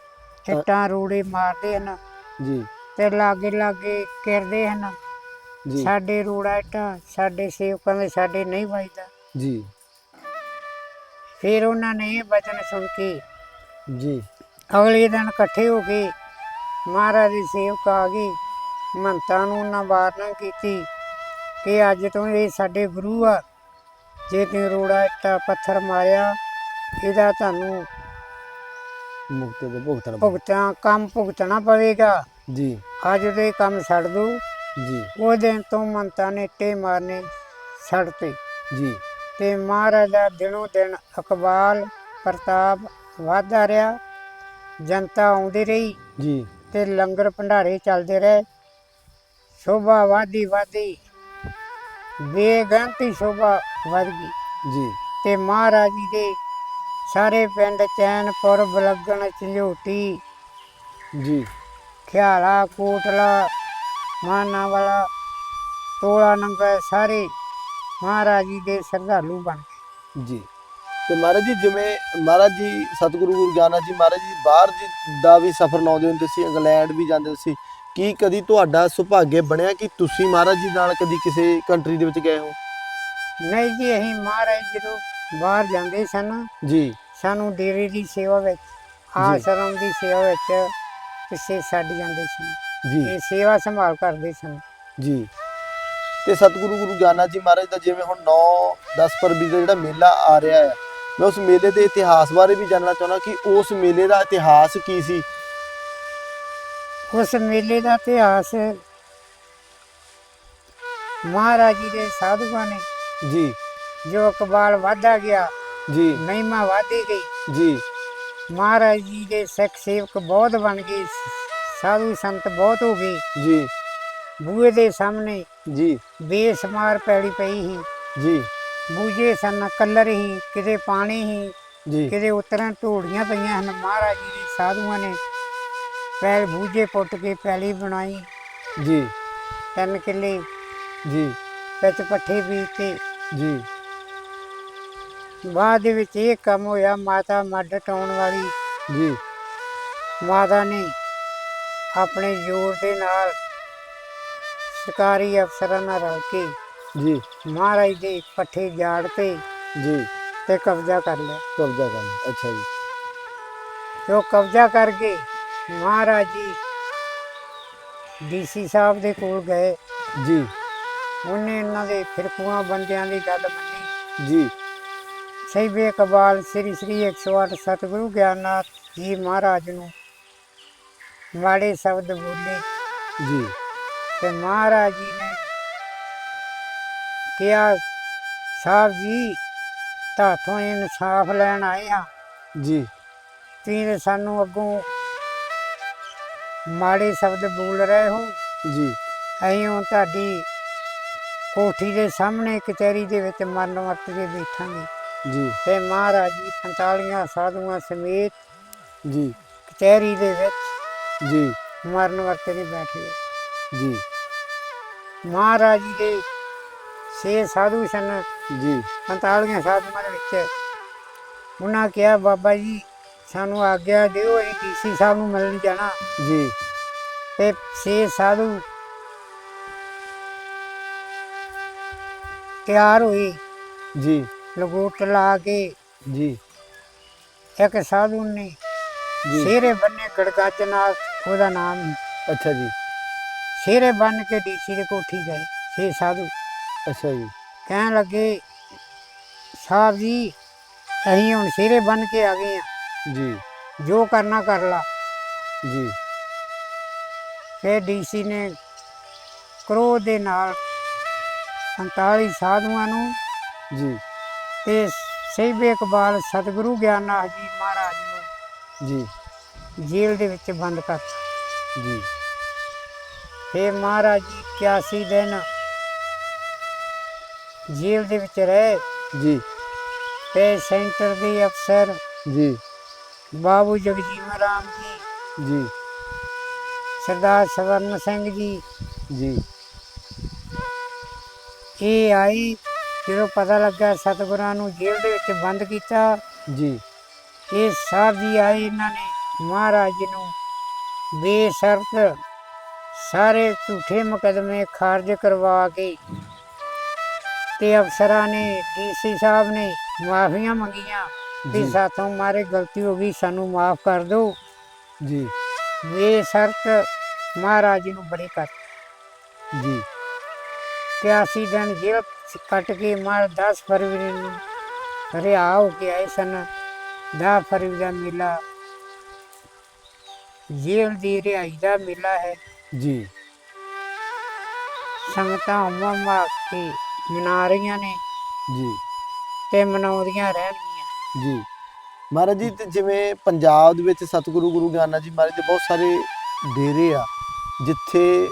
ਇੱਟਾਂ ਰੋੜੇ ਮਾਰਦੇ ਹਨ। ਜੀ। ਤੇ ਲਾਗੇ ਲਾਗੇ ਕਿਰਦੇ ਹਨ। ਜੀ। ਸਾਡੇ ਰੋੜਾ ਇੱਟਾਂ ਸਾਡੇ ਸੇਵਕਾਂ ਦੇ ਸਾਡੇ ਨਹੀਂ ਵੱਜਦਾ। ਜੀ। ਫਿਰ ਉਹਨਾਂ ਨੇ ਇਹ ਬਚਨ ਸੁਣ ਕੇ ਜੀ। ਅਗਲੇ ਦਿਨ ਇਕੱਠੇ ਹੋ ਕੇ ਮਹਾਰਾਜ ਦੀ ਸੇਵਕ ਆ ਗਈ ਮੰਤਾਂ ਨੂੰ ਉਹਨਾਂ ਵਾਰਨਾ ਕੀਤੀ ਕਿ ਅੱਜ ਤੋਂ ਇਹ ਸਾਡੇ ਗੁਰੂ ਆ। ਜੇ ਤੇ ਰੋੜਾ ਇੱਟਾ ਪੱਥਰ ਮਾਰਿਆ ਇਹਦਾ ਤੁਹਾਨੂੰ ਮੁਕਤੇ ਦੇ ਭੁਗਤਣ ਭੁਗਤਾਂ ਕੰਮ ਭੁਗਤਣਾ ਪਵੇਗਾ। ਜੀ। ਅੱਜ ਦੇ ਕੰਮ ਛੱਡ ਦੋ ਜੀ। ਉਹ ਦਿਨ ਤੋਂ ਮੰਤਾਂ ਨੇ ਇੱਟੇ ਮਾਰਨੇ ਛੱਡਤੇ ਜੀ। ਤੇ ਮਹਾਰਾਜ ਦਾ ਦਿਨੋਂ ਦਿਨ ਇਕਬਾਲ ਪ੍ਰਤਾਪ ਵਧਦਾ ਰਿਹਾ। ਜਨਤਾ ਆਉਂਦੀ ਰਹੀ। ਜੀ। ਤੇ ਲੰਗਰ ਭੰਡਾਰੇ ਚੱਲਦੇ ਰਹੇ। ਸ਼ੋਭਾ ਵਾਦੀ ਵਾਦੀ ਬੇਗੰਤੀ ਸ਼ੋਭਾ ਵਧ ਗਈ। ਜੀ। ਤੇ ਮਹਾਰਾਜ ਜੀ ਦੇ ਸਾਰੇ ਪਿੰਡ ਚੈਨਪੁਰ ਬਲਗਣ ਝੰਜੋਟੀ ਜੀ। ਖਿਆਲਾ ਕੋਟਲਾ ਮਾਨਾ ਵਾਲਾ ਤੋਲਾ ਨੰਗਾ ਸਾਰੇ ਮਹਾਰਾਜ ਜੀ ਦੇ ਸ਼ਰਧਾਲੂ ਬਣ ਗਏ। ਜੀ। ਤੇ ਮਹਾਰਾਜ ਜੀ ਜਿਵੇਂ ਮਹਾਰਾਜ ਜੀ ਸਤਿਗੁਰੂ ਗੁਰੂ ਗਿਆਨਨਾਥ ਜੀ ਮਹਾਰਾਜ ਜੀ ਬਾਹਰ ਜੀ ਦਾ ਵੀ ਸਫ਼ਰ ਲਾਉਂਦੇ ਹੁੰਦੇ ਸੀ ਇੰਗਲੈਂਡ ਵੀ ਜਾਂਦੇ ਸੀ ਕੀ ਕਦੀ ਤੁਹਾਡਾ ਸੁਭਾਗੇ ਬਣਿਆ ਕਿ ਤੁਸੀਂ ਮਹਾਰਾਜ ਜੀ ਨਾਲ ਕਦੀ ਕਿਸੇ ਕੰਟਰੀ ਦੇ ਵਿੱਚ ਗਏ ਹੋ? ਨਹੀਂ ਜੀ ਅਸੀਂ ਮਹਾਰਾਜ ਜਦੋਂ ਬਾਹਰ ਜਾਂਦੇ ਸਨ ਜੀ। ਸਾਨੂੰ ਡੇਰੇ ਦੀ ਸੇਵਾ ਵਿੱਚ ਆਸ਼ਰਮ ਦੀ ਸੇਵਾ ਵਿੱਚ ਪਿੱਛੇ ਛੱਡ ਜਾਂਦੇ ਸੀ। ਜੀ। ਇਹ ਸੇਵਾ ਸੰਭਾਲ ਕਰਦੇ ਸਨ। ਜੀ। ਤੇ ਸਤਿਗੁਰੂ ਗੁਰੂ ਗਿਆਨਨਾਥ ਜੀ ਮਹਾਰਾਜ ਦਾ ਜਿਵੇਂ ਹੁਣ 9 10 ਫਰਵਰੀ ਦਾ ਜਿਹੜਾ ਮੇਲਾ ਆ ਰਿਹਾ ਹੈ ਮੈਂ ਉਸ ਮੇਲੇ ਦੇ ਇਤਿਹਾਸ ਬਾਰੇ ਵੀ ਜਾਣਨਾ ਚਾਹੁੰਦਾ ਕਿ ਉਸ ਮੇਲੇ ਦਾ ਇਤਿਹਾਸ ਕੀ ਸੀ? ਉਸ ਮੇਲੇ ਦਾ ਇਤਿਹਾਸ ਮਹਾਰਾਜ ਜੀ ਦੇ ਸਾਧੂਆਂ ਨੇ ਜੀ। ਜੋ ਇਕਬਾਲ ਵਾਧਾ ਗਿਆ ਜੀ। ਮਹਿਮਾ ਵਾਧੀ ਗਈ। ਜੀ। ਮਹਾਰਾਜ ਜੀ ਦੇ ਸਿੱਖ ਸੇਵਕ ਬਹੁਤ ਬਣ ਗਏ ਸਾਧੂ ਸੰਤ ਬਹੁਤ ਹੋ ਗਏ। ਜੀ। ਬੂਏ ਦੇ ਸਾਹਮਣੇ ਜੀ। ਬੇਸਮਾਰ ਪੈੜੀ ਪਈ ਸੀ। ਜੀ। ਬੂਝੇ ਸਨ ਕਲਰ ਹੀ ਕਿਤੇ ਪਾਣੀ ਹੀ ਜੀ। ਕਿਤੇ ਉਤਰਾਂ ਢੋੜੀਆਂ ਪਈਆਂ ਹਨ। ਮਹਾਰਾਜ ਜੀ ਦੇ ਸਾਧੂਆਂ ਨੇ ਪੈਰ ਬੂਝੇ ਪੁੱਟ ਕੇ ਪੈਲੀ ਬਣਾਈ। ਜੀ। ਤਿੰਨ ਕਿੱਲੇ ਜੀ। ਵਿੱਚ ਪੱਠੇ ਬੀਜਤੇ। ਜੀ। ਬਾਅਦ ਦੇ ਵਿੱਚ ਇਹ ਕੰਮ ਹੋਇਆ ਮਾਤਾ ਮੱਡ ਟਾਉਣ ਵਾਲੀ। ਜੀ। ਮਾਤਾ ਨੇ ਆਪਣੇ ਜ਼ੋਰ ਦੇ ਨਾਲ ਸਰਕਾਰੀ ਅਫਸਰਾਂ ਨਾਲ ਰਲ ਕੇ ਜੀ। ਮਹਾਰਾਜ ਦੇ ਪੱਠੇ ਜਾੜ ਤੇ ਜੀ। ਤੇ ਕਬਜ਼ਾ ਕਰ ਲਿਆ। ਕਬਜ਼ਾ ਕਰਨ ਅੱਛਾ ਜੀ। ਉਹ ਕਬਜ਼ਾ ਕਰਕੇ ਮਹਾਰਾਜ ਜੀ ਡੀਸੀ ਸਾਹਿਬ ਦੇ ਕੋਲ ਗਏ। ਜੀ। ਉਹਨੇ ਇਹਨਾਂ ਦੇ ਫਿਰਕੂਆਂ ਬੰਦਿਆਂ ਦੀ ਗੱਲ ਮੰਨੀ। ਜੀ। ਸਹਿਬੇ ਇਕਬਾਲ ਸ੍ਰੀ ਸ੍ਰੀ 108 ਸਤਿਗੁਰੂ ਗਿਆਨਨਾਥ ਜੀ ਮਹਾਰਾਜ ਨੂੰ ਮਾੜੇ ਸ਼ਬਦ ਬੋਲੇ। ਜੀ। ਤੇ ਮਹਾਰਾਜ ਜੀ ਨੇ ਕਿਹਾ ਸਾਹਿਬ ਜੀ ਤੁਹਾਥੋਂ ਇਨਸਾਫ ਲੈਣ ਆਏ ਹਾਂ। ਜੀ। ਤੁਸੀਂ ਸਾਨੂੰ ਅੱਗੋਂ ਮਾੜੇ ਸ਼ਬਦ ਬੋਲ ਰਹੇ ਹੋ। ਜੀ। ਅਸੀਂ ਹੁਣ ਤੁਹਾਡੀ ਕੋਠੀ ਦੇ ਸਾਹਮਣੇ ਕਚਹਿਰੀ ਦੇ ਵਿੱਚ ਮਰਨ ਵਰਤ ਕੇ ਬੈਠਾਂਗੇ। ਜੀ। ਤੇ ਮਹਾਰਾਜ ਜੀ 45 ਸਾਧੂਆਂ ਸਮੇਤ ਜੀ। ਕਚਹਿਰੀ ਦੇ ਵਿੱਚ ਜੀ। ਮਰਨ ਵਰਤ ਕੇ ਬੈਠੇ। ਜੀ। ਮਹਾਰਾਜ ਜੀ ਦੇ ਛੇ ਸਾਧੂ ਸਨ। ਜੀ। 45 ਸਾਧੂਆਂ ਦੇ ਵਿੱਚ। ਉਹਨਾਂ ਕਿਹਾ ਬਾਬਾ ਜੀ ਸਾਨੂੰ ਆਗਿਆ ਦਿਓ ਅਸੀਂ ਡੀਸੀ ਸਾਹਿਬ ਨੂੰ ਮਿਲਣ ਜਾਣਾ। ਜੀ। ਤੇ ਛੇ ਸਾਧੂ ਤਿਆਰ ਹੋਏ। ਜੀ। ਲਗੋਟ ਲਾ ਕੇ ਜੀ। ਇੱਕ ਸਾਧੂ ਨੇ ਜੀ। ਸਿਹਰੇ ਬੰਨੇ ਗੜਗੱਜ ਨਾਲ ਉਹਦਾ ਨਾਮ ਸੀ। ਅੱਛਾ ਜੀ। ਸਿਹਰੇ ਬੰਨ ਕੇ ਡੀਸੀ ਦੇ ਕੋਠੀ ਗਏ ਛੇ ਸਾਧੂ। ਅੱਛਾ ਜੀ। ਕਹਿਣ ਲੱਗੇ ਸਾਹਿਬ ਜੀ ਅਸੀਂ ਹੁਣ ਸਿਹਰੇ ਬੰਨ ਕੇ ਆ ਗਏ ਆ। ਜੀ। ਜੋ ਕਰਨਾ ਕਰ ਲਾ। ਜੀ। ਫਿਰ ਡੀਸੀ ਨੇ ਕ੍ਰੋਧ ਦੇ ਨਾਲ 47 ਸਾਧੂਆਂ ਨੂੰ ਜੀ। ਤੇ ਸਹਿਬੇ ਇਕਬਾਲ ਸਤਿਗੁਰੂ ਗਿਆਨਨਾਥ ਜੀ ਮਹਾਰਾਜ ਨੂੰ ਜੀ। ਜੇਲ੍ਹ ਦੇ ਵਿੱਚ ਬੰਦ ਕਰਤਾ। ਜੀ। ਫਿਰ ਮਹਾਰਾਜ ਜੀ 81 ਦਿਨ ਜੇਲ੍ਹ ਦੇ ਵਿੱਚ ਰਹੇ। ਜੀ। ਤੇ ਸੈਂਟਰ ਦੇ ਅਫਸਰ ਜੀ। ਬਾਬੂ ਜਗਜੀਵਨ ਰਾਮ ਜੀ। ਜੀ। ਸਰਦਾਰ ਸਵਰਨ ਸਿੰਘ ਜੀ। ਜੀ। ਇਹ ਆਈ ਜਦੋਂ ਪਤਾ ਲੱਗਾ ਸਤਿਗੁਰਾਂ ਨੂੰ ਜੇਲ੍ਹ ਦੇ ਵਿੱਚ ਬੰਦ ਕੀਤਾ ਜੀ। ਇਹ ਸਾਹਿਬ ਜੀ ਆਏ ਇਹਨਾਂ ਨੇ ਮਹਾਰਾਜ ਜੀ ਨੂੰ। ਬੇਸ਼ਰਤ ਸਾਰੇ ਝੂਠੇ ਮੁਕਦਮੇ ਖਾਰਜ ਕਰਵਾ ਕੇ ਤੇ ਅਫਸਰਾਂ ਨੇ ਡੀਸੀ ਸਾਹਿਬ ਨੇ ਮਾਫੀਆਂ ਮੰਗੀਆਂ ਵੀ ਜੀ। ਸਾਥੋਂ ਮਾਰੇ ਗਲਤੀ ਹੋ ਗਈ ਸਾਨੂੰ ਮਾਫ ਕਰ ਦਿਓ। ਜੀ। ਬੇਸ਼ਰਤ ਮਹਾਰਾਜ ਜੀ ਨੂੰ ਬੜੇ ਕਰ। ਜੀ। 81 ਦਿਨ ਜੇਲ੍ਹ ਕੱਟ ਕੇ ਮਾਰ 10 ਫਰਵਰੀ ਨੂੰ ਰਿਹਾ ਹੋ ਕੇ ਆਏ ਸਨ। 10 ਫਰਵਰੀ ਦਾ ਮੇਲਾ ਜੇਲ੍ਹ ਦੀ ਰਿਹਾਈ ਦਾ ਮੇਲਾ ਹੈ। ਜੀ। ਸੰਗਤਾਂ ਉਮਾ ਕੇ ਮਨਾ ਰਹੀਆਂ ਨੇ ਜੀ। ਤੇ ਮਨਾਉਂਦੀਆਂ ਰਹਿਣਗੀਆਂ। ਜੀ। ਮਹਾਰਾਜ ਜੀ ਤੇ ਜਿਵੇਂ ਪੰਜਾਬ ਦੇ ਵਿੱਚ ਸਤਿਗੁਰੂ ਗੁਰੂ ਗਿਆਨਾ ਜੀ ਮਹਾਰਾਜ ਦੇ ਬਹੁਤ ਸਾਰੇ ਡੇਰੇ ਆ ਜਿੱਥੇ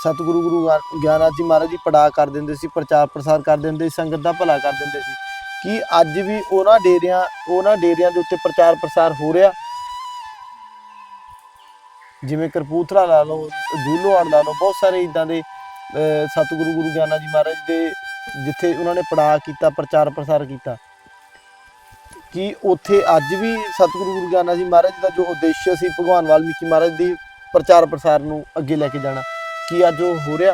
ਸਤਿਗੁਰੂ ਗੁਰੂ ਗਾ- ਗਿਆਨਾ ਜੀ ਮਹਾਰਾਜ ਜੀ ਪੜਾ ਕਰ ਦਿੰਦੇ ਸੀ ਪ੍ਰਚਾਰ ਪ੍ਰਸਾਰ ਕਰ ਦਿੰਦੇ ਸੀ ਸੰਗਤ ਦਾ ਭਲਾ ਕਰ ਦਿੰਦੇ ਸੀ। ਕਿ ਅੱਜ ਵੀ ਉਹਨਾਂ ਡੇਰਿਆਂ ਉਹਨਾਂ ਡੇਰਿਆਂ ਦੇ ਉੱਤੇ ਪ੍ਰਚਾਰ ਪ੍ਰਸਾਰ ਹੋ ਰਿਹਾ? ਜਿਵੇਂ ਕਰਪੂਥਲਾ ਲਾ ਲਓ ਦੂਲੋਵਾਲ ਲਾ ਲਓ ਬਹੁਤ ਸਾਰੇ ਇਦਾਂ ਦੇ ਅਹ, ਸਤਿਗੁਰੂ ਗੁਰੂ ਗਿਆਨਾ ਜੀ ਮਹਾਰਾਜ ਦੇ ਜਿੱਥੇ ਉਹਨਾਂ ਨੇ ਪੜਾ ਕੀਤਾ ਪ੍ਰਚਾਰ ਪ੍ਰਸਾਰ ਕੀਤਾ। ਕਿ ਉੱਥੇ ਅੱਜ ਵੀ ਸਤਿਗੁਰੂ ਗੁਰੂ ਗਿਆਨਾ ਜੀ ਮਹਾਰਾਜ ਦਾ ਜੋ ਉਦੇਸ਼ ਸੀ ਭਗਵਾਨ ਵਾਲਮੀਕੀ ਮਹਾਰਾਜ ਦੀ ਪ੍ਰਚਾਰ ਪ੍ਰਸਾਰ ਨੂੰ ਅੱਗੇ ਲੈ ਕੇ ਜਾਣਾ? ਕੀ ਅੱਜ ਉਹ ਹੋ ਰਿਹਾ?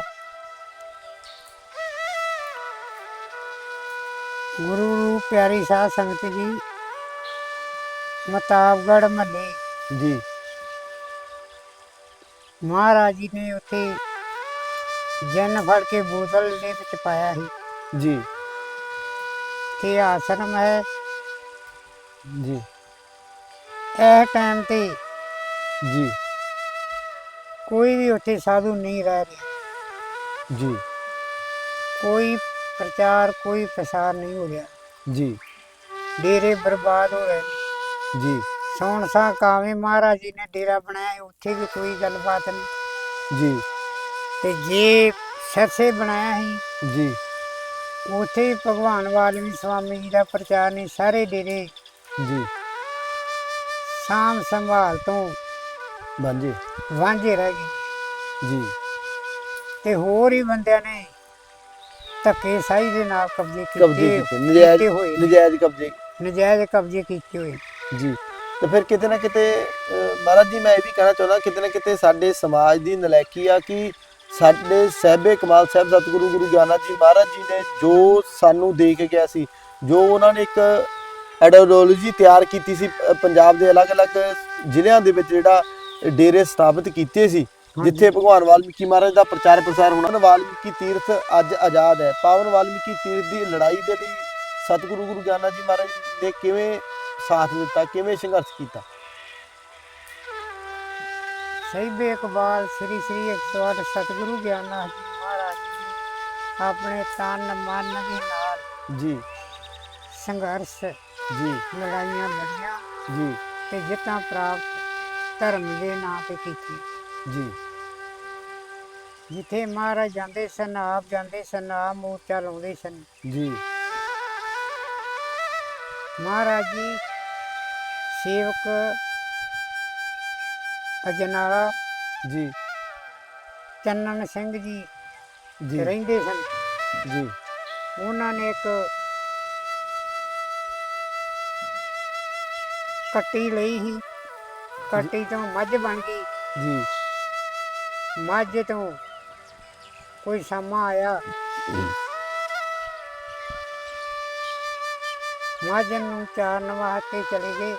ਗੁਰੂ ਪਿਆਰੀ ਸਾਧ ਸੰਗਤ ਜੀ ਮਤਾਬਗੜ ਮਹੱਲੇ। ਜੀ। ਮਹਾਰਾਜ ਜੀ ਨੇ ਉੱਥੇ ਜਨ ਫੜ ਕੇ ਬੋਤਲ ਦੇ ਵਿੱਚ ਪਾਇਆ ਸੀ। ਜੀ। ਤੇ ਆਸ਼ਰਮ ਹੈ ਜੀ। ਇਹ ਟਾਈਮ ਤੇ ਜੀ। ਕੋਈ ਵੀ ਉੱਥੇ ਸਾਧੂ ਨਹੀਂ ਰਹਿ ਰਿਹਾ। ਜੀ। ਕੋਈ ਪ੍ਰਚਾਰ ਕੋਈ ਪ੍ਰਸਾਰ ਨਹੀਂ ਹੋ ਰਿਹਾ। ਜੀ। ਡੇਰੇ ਬਰਬਾਦ ਹੋ ਰਹੇ ਨੇ। ਜੀ। ਸੋਹਣ ਸਾਹ ਕਾਵੇਂ ਮਹਾਰਾਜ ਜੀ ਨੇ ਡੇਰਾ ਬਣਾਇਆ ਉੱਥੇ ਵੀ ਕੋਈ ਗੱਲਬਾਤ ਨਹੀਂ। ਜੀ। ਤੇ ਜੇ ਸਰਸੇ ਬਣਾਇਆ ਸੀ ਜੀ। ਉੱਥੇ ਵੀ ਭਗਵਾਨ ਵਾਲਮੀਕ ਸਵਾਮੀ ਜੀ ਦਾ ਪ੍ਰਚਾਰ ਨਹੀਂ ਸਾਰੇ ਡੇਰੇ ਜੀ। ਸਾਂਭ ਸੰਭਾਲ ਤੋਂ ਬਾਂਝੇ ਵਾਂਝੇ ਰਹਿ ਗਏ। ਜੀ। ਤੇ ਹੋਰ ਹੀ ਬੰਦਿਆਂ ਨੇ ਧੱਕੇ ਸਾਈ ਦੇ ਨਾਲ ਕਬਜ਼ੇ ਕਬਜ਼ੇ ਕੀਤੇ। ਕੀਤੇ ਨਜਾਇਜ਼ ਕੀਤੇ ਹੋਏ। ਨੇ। ਨਜਾਇਜ਼ ਕਬਜ਼ੇ। ਨਜਾਇਜ਼ ਕਬਜ਼ੇ ਕੀਤੇ ਹੋਏ। ਜੀ। ਤੇ ਫਿਰ ਕਿਤੇ ਨਾ ਕਿਤੇ ਅਹ, ਮਹਾਰਾਜ ਜੀ ਮੈਂ ਇਹ ਵੀ ਕਹਿਣਾ ਚਾਹੁੰਦਾ ਕਿਤੇ ਨਾ ਕਿਤੇ ਸਾਡੇ ਸਮਾਜ ਦੀ ਨਲਾਇਕੀ ਆ ਕਿ ਸਾਡੇ ਸਹਿਬੇ ਕਮਾਲ ਸਾਹਿਬ ਸਤਿਗੁਰੂ ਗੁਰੂ ਗਿਆਨਾ ਜੀ ਮਹਾਰਾਜ ਜੀ ਨੇ ਜੋ ਸਾਨੂੰ ਦੇ ਕੇ ਗਿਆ ਸੀ ਜੋ ਉਹਨਾਂ ਨੇ ਇੱਕ ਆਈਡੀਓਲੋਜੀ ਤਿਆਰ ਕੀਤੀ ਸੀ ਪੰਜਾਬ ਦੇ ਅਲੱਗ-ਅਲੱਗ ਜ਼ਿਲ੍ਹਿਆਂ ਦੇ ਵਿੱਚ ਜਿਹੜਾ ਡੇਰੇ ਸਥਾਪਿਤ ਕੀਤੇ ਸੀ। ਜਿੱਥੇ ਭਗਵਾਨ ਵਾਲਮੀਕੀ ਮਹਾਰਾਜ ਦਾ ਪ੍ਰਚਾਰ ਪ੍ਰਸਾਰ ਹੋਣਾ ਵਾਲਮੀਕੀ ਤੀਰਥ ਅੱਜ ਆਜ਼ਾਦ ਹੈ। ਪਾਵਨ ਵਾਲਮੀਕੀ ਤੀਰਥ ਦੀ ਲੜਾਈ ਦੇ ਲਈ ਸਤਿਗੁਰੂ ਗੁਰੂ ਗਿਆਨਾ ਜੀ ਮਹਾਰਾਜ ਨੇ ਕਿਵੇਂ ਸਾਥ ਦਿੱਤਾ ਕਿਵੇਂ ਸੰਘਰਸ਼ ਕੀਤਾ? ਸਹਿਬੇ ਇਕਬਾਲ ਸ੍ਰੀ ਸ੍ਰੀ 108 ਸਤਿਗੁਰੂ ਗਿਆਨਨਾਥ ਜੀ ਮਹਾਰਾਜ ਆਪਣੇ ਤਨ ਮਨ ਦੇ ਨਾਲ ਜੀ। ਸੰਘਰਸ਼ ਜੀ। ਲੜਾਈਆਂ ਲੜੀਆਂ ਜੀ। ਤੇ ਜਿੱਤਾਂ ਪ੍ਰਾਪਤ ਧਰਮ ਦੇ ਨਾਂ ਤੇ ਕੀਤੀ। ਜੀ। ਜਿੱਥੇ ਮਹਾਰਾਜ ਜਾਂਦੇ ਸਨ ਆਪ ਜਾਂਦੇ ਸਨ ਆਪ ਮੋਰਚਾ ਲਾਉਂਦੇ ਸਨ। ਜੀ। ਮਹਾਰਾਜ ਜੀ ਸੇਵਕ ਅਜਨਾਲਾ ਜੀ। ਚੰਨਨ ਸਿੰਘ ਜੀ ਜੀ। ਰਹਿੰਦੇ ਸਨ। ਜੀ। ਉਹਨਾਂ ਨੇ ਇੱਕ ਕੱਟੀ ਲਈ ਸੀ। ਕੱਟੀ ਤੋਂ ਮੱਝ ਬਣ ਗਈ। ਜੀ। ਮੱਝ ਤੋਂ ਕੋਈ ਸਮਾਂ ਆਇਆ। ਮੱਝ ਨੂੰ ਚਾਰਨ ਵਾਸਤੇ ਚਲੇ ਗਏ।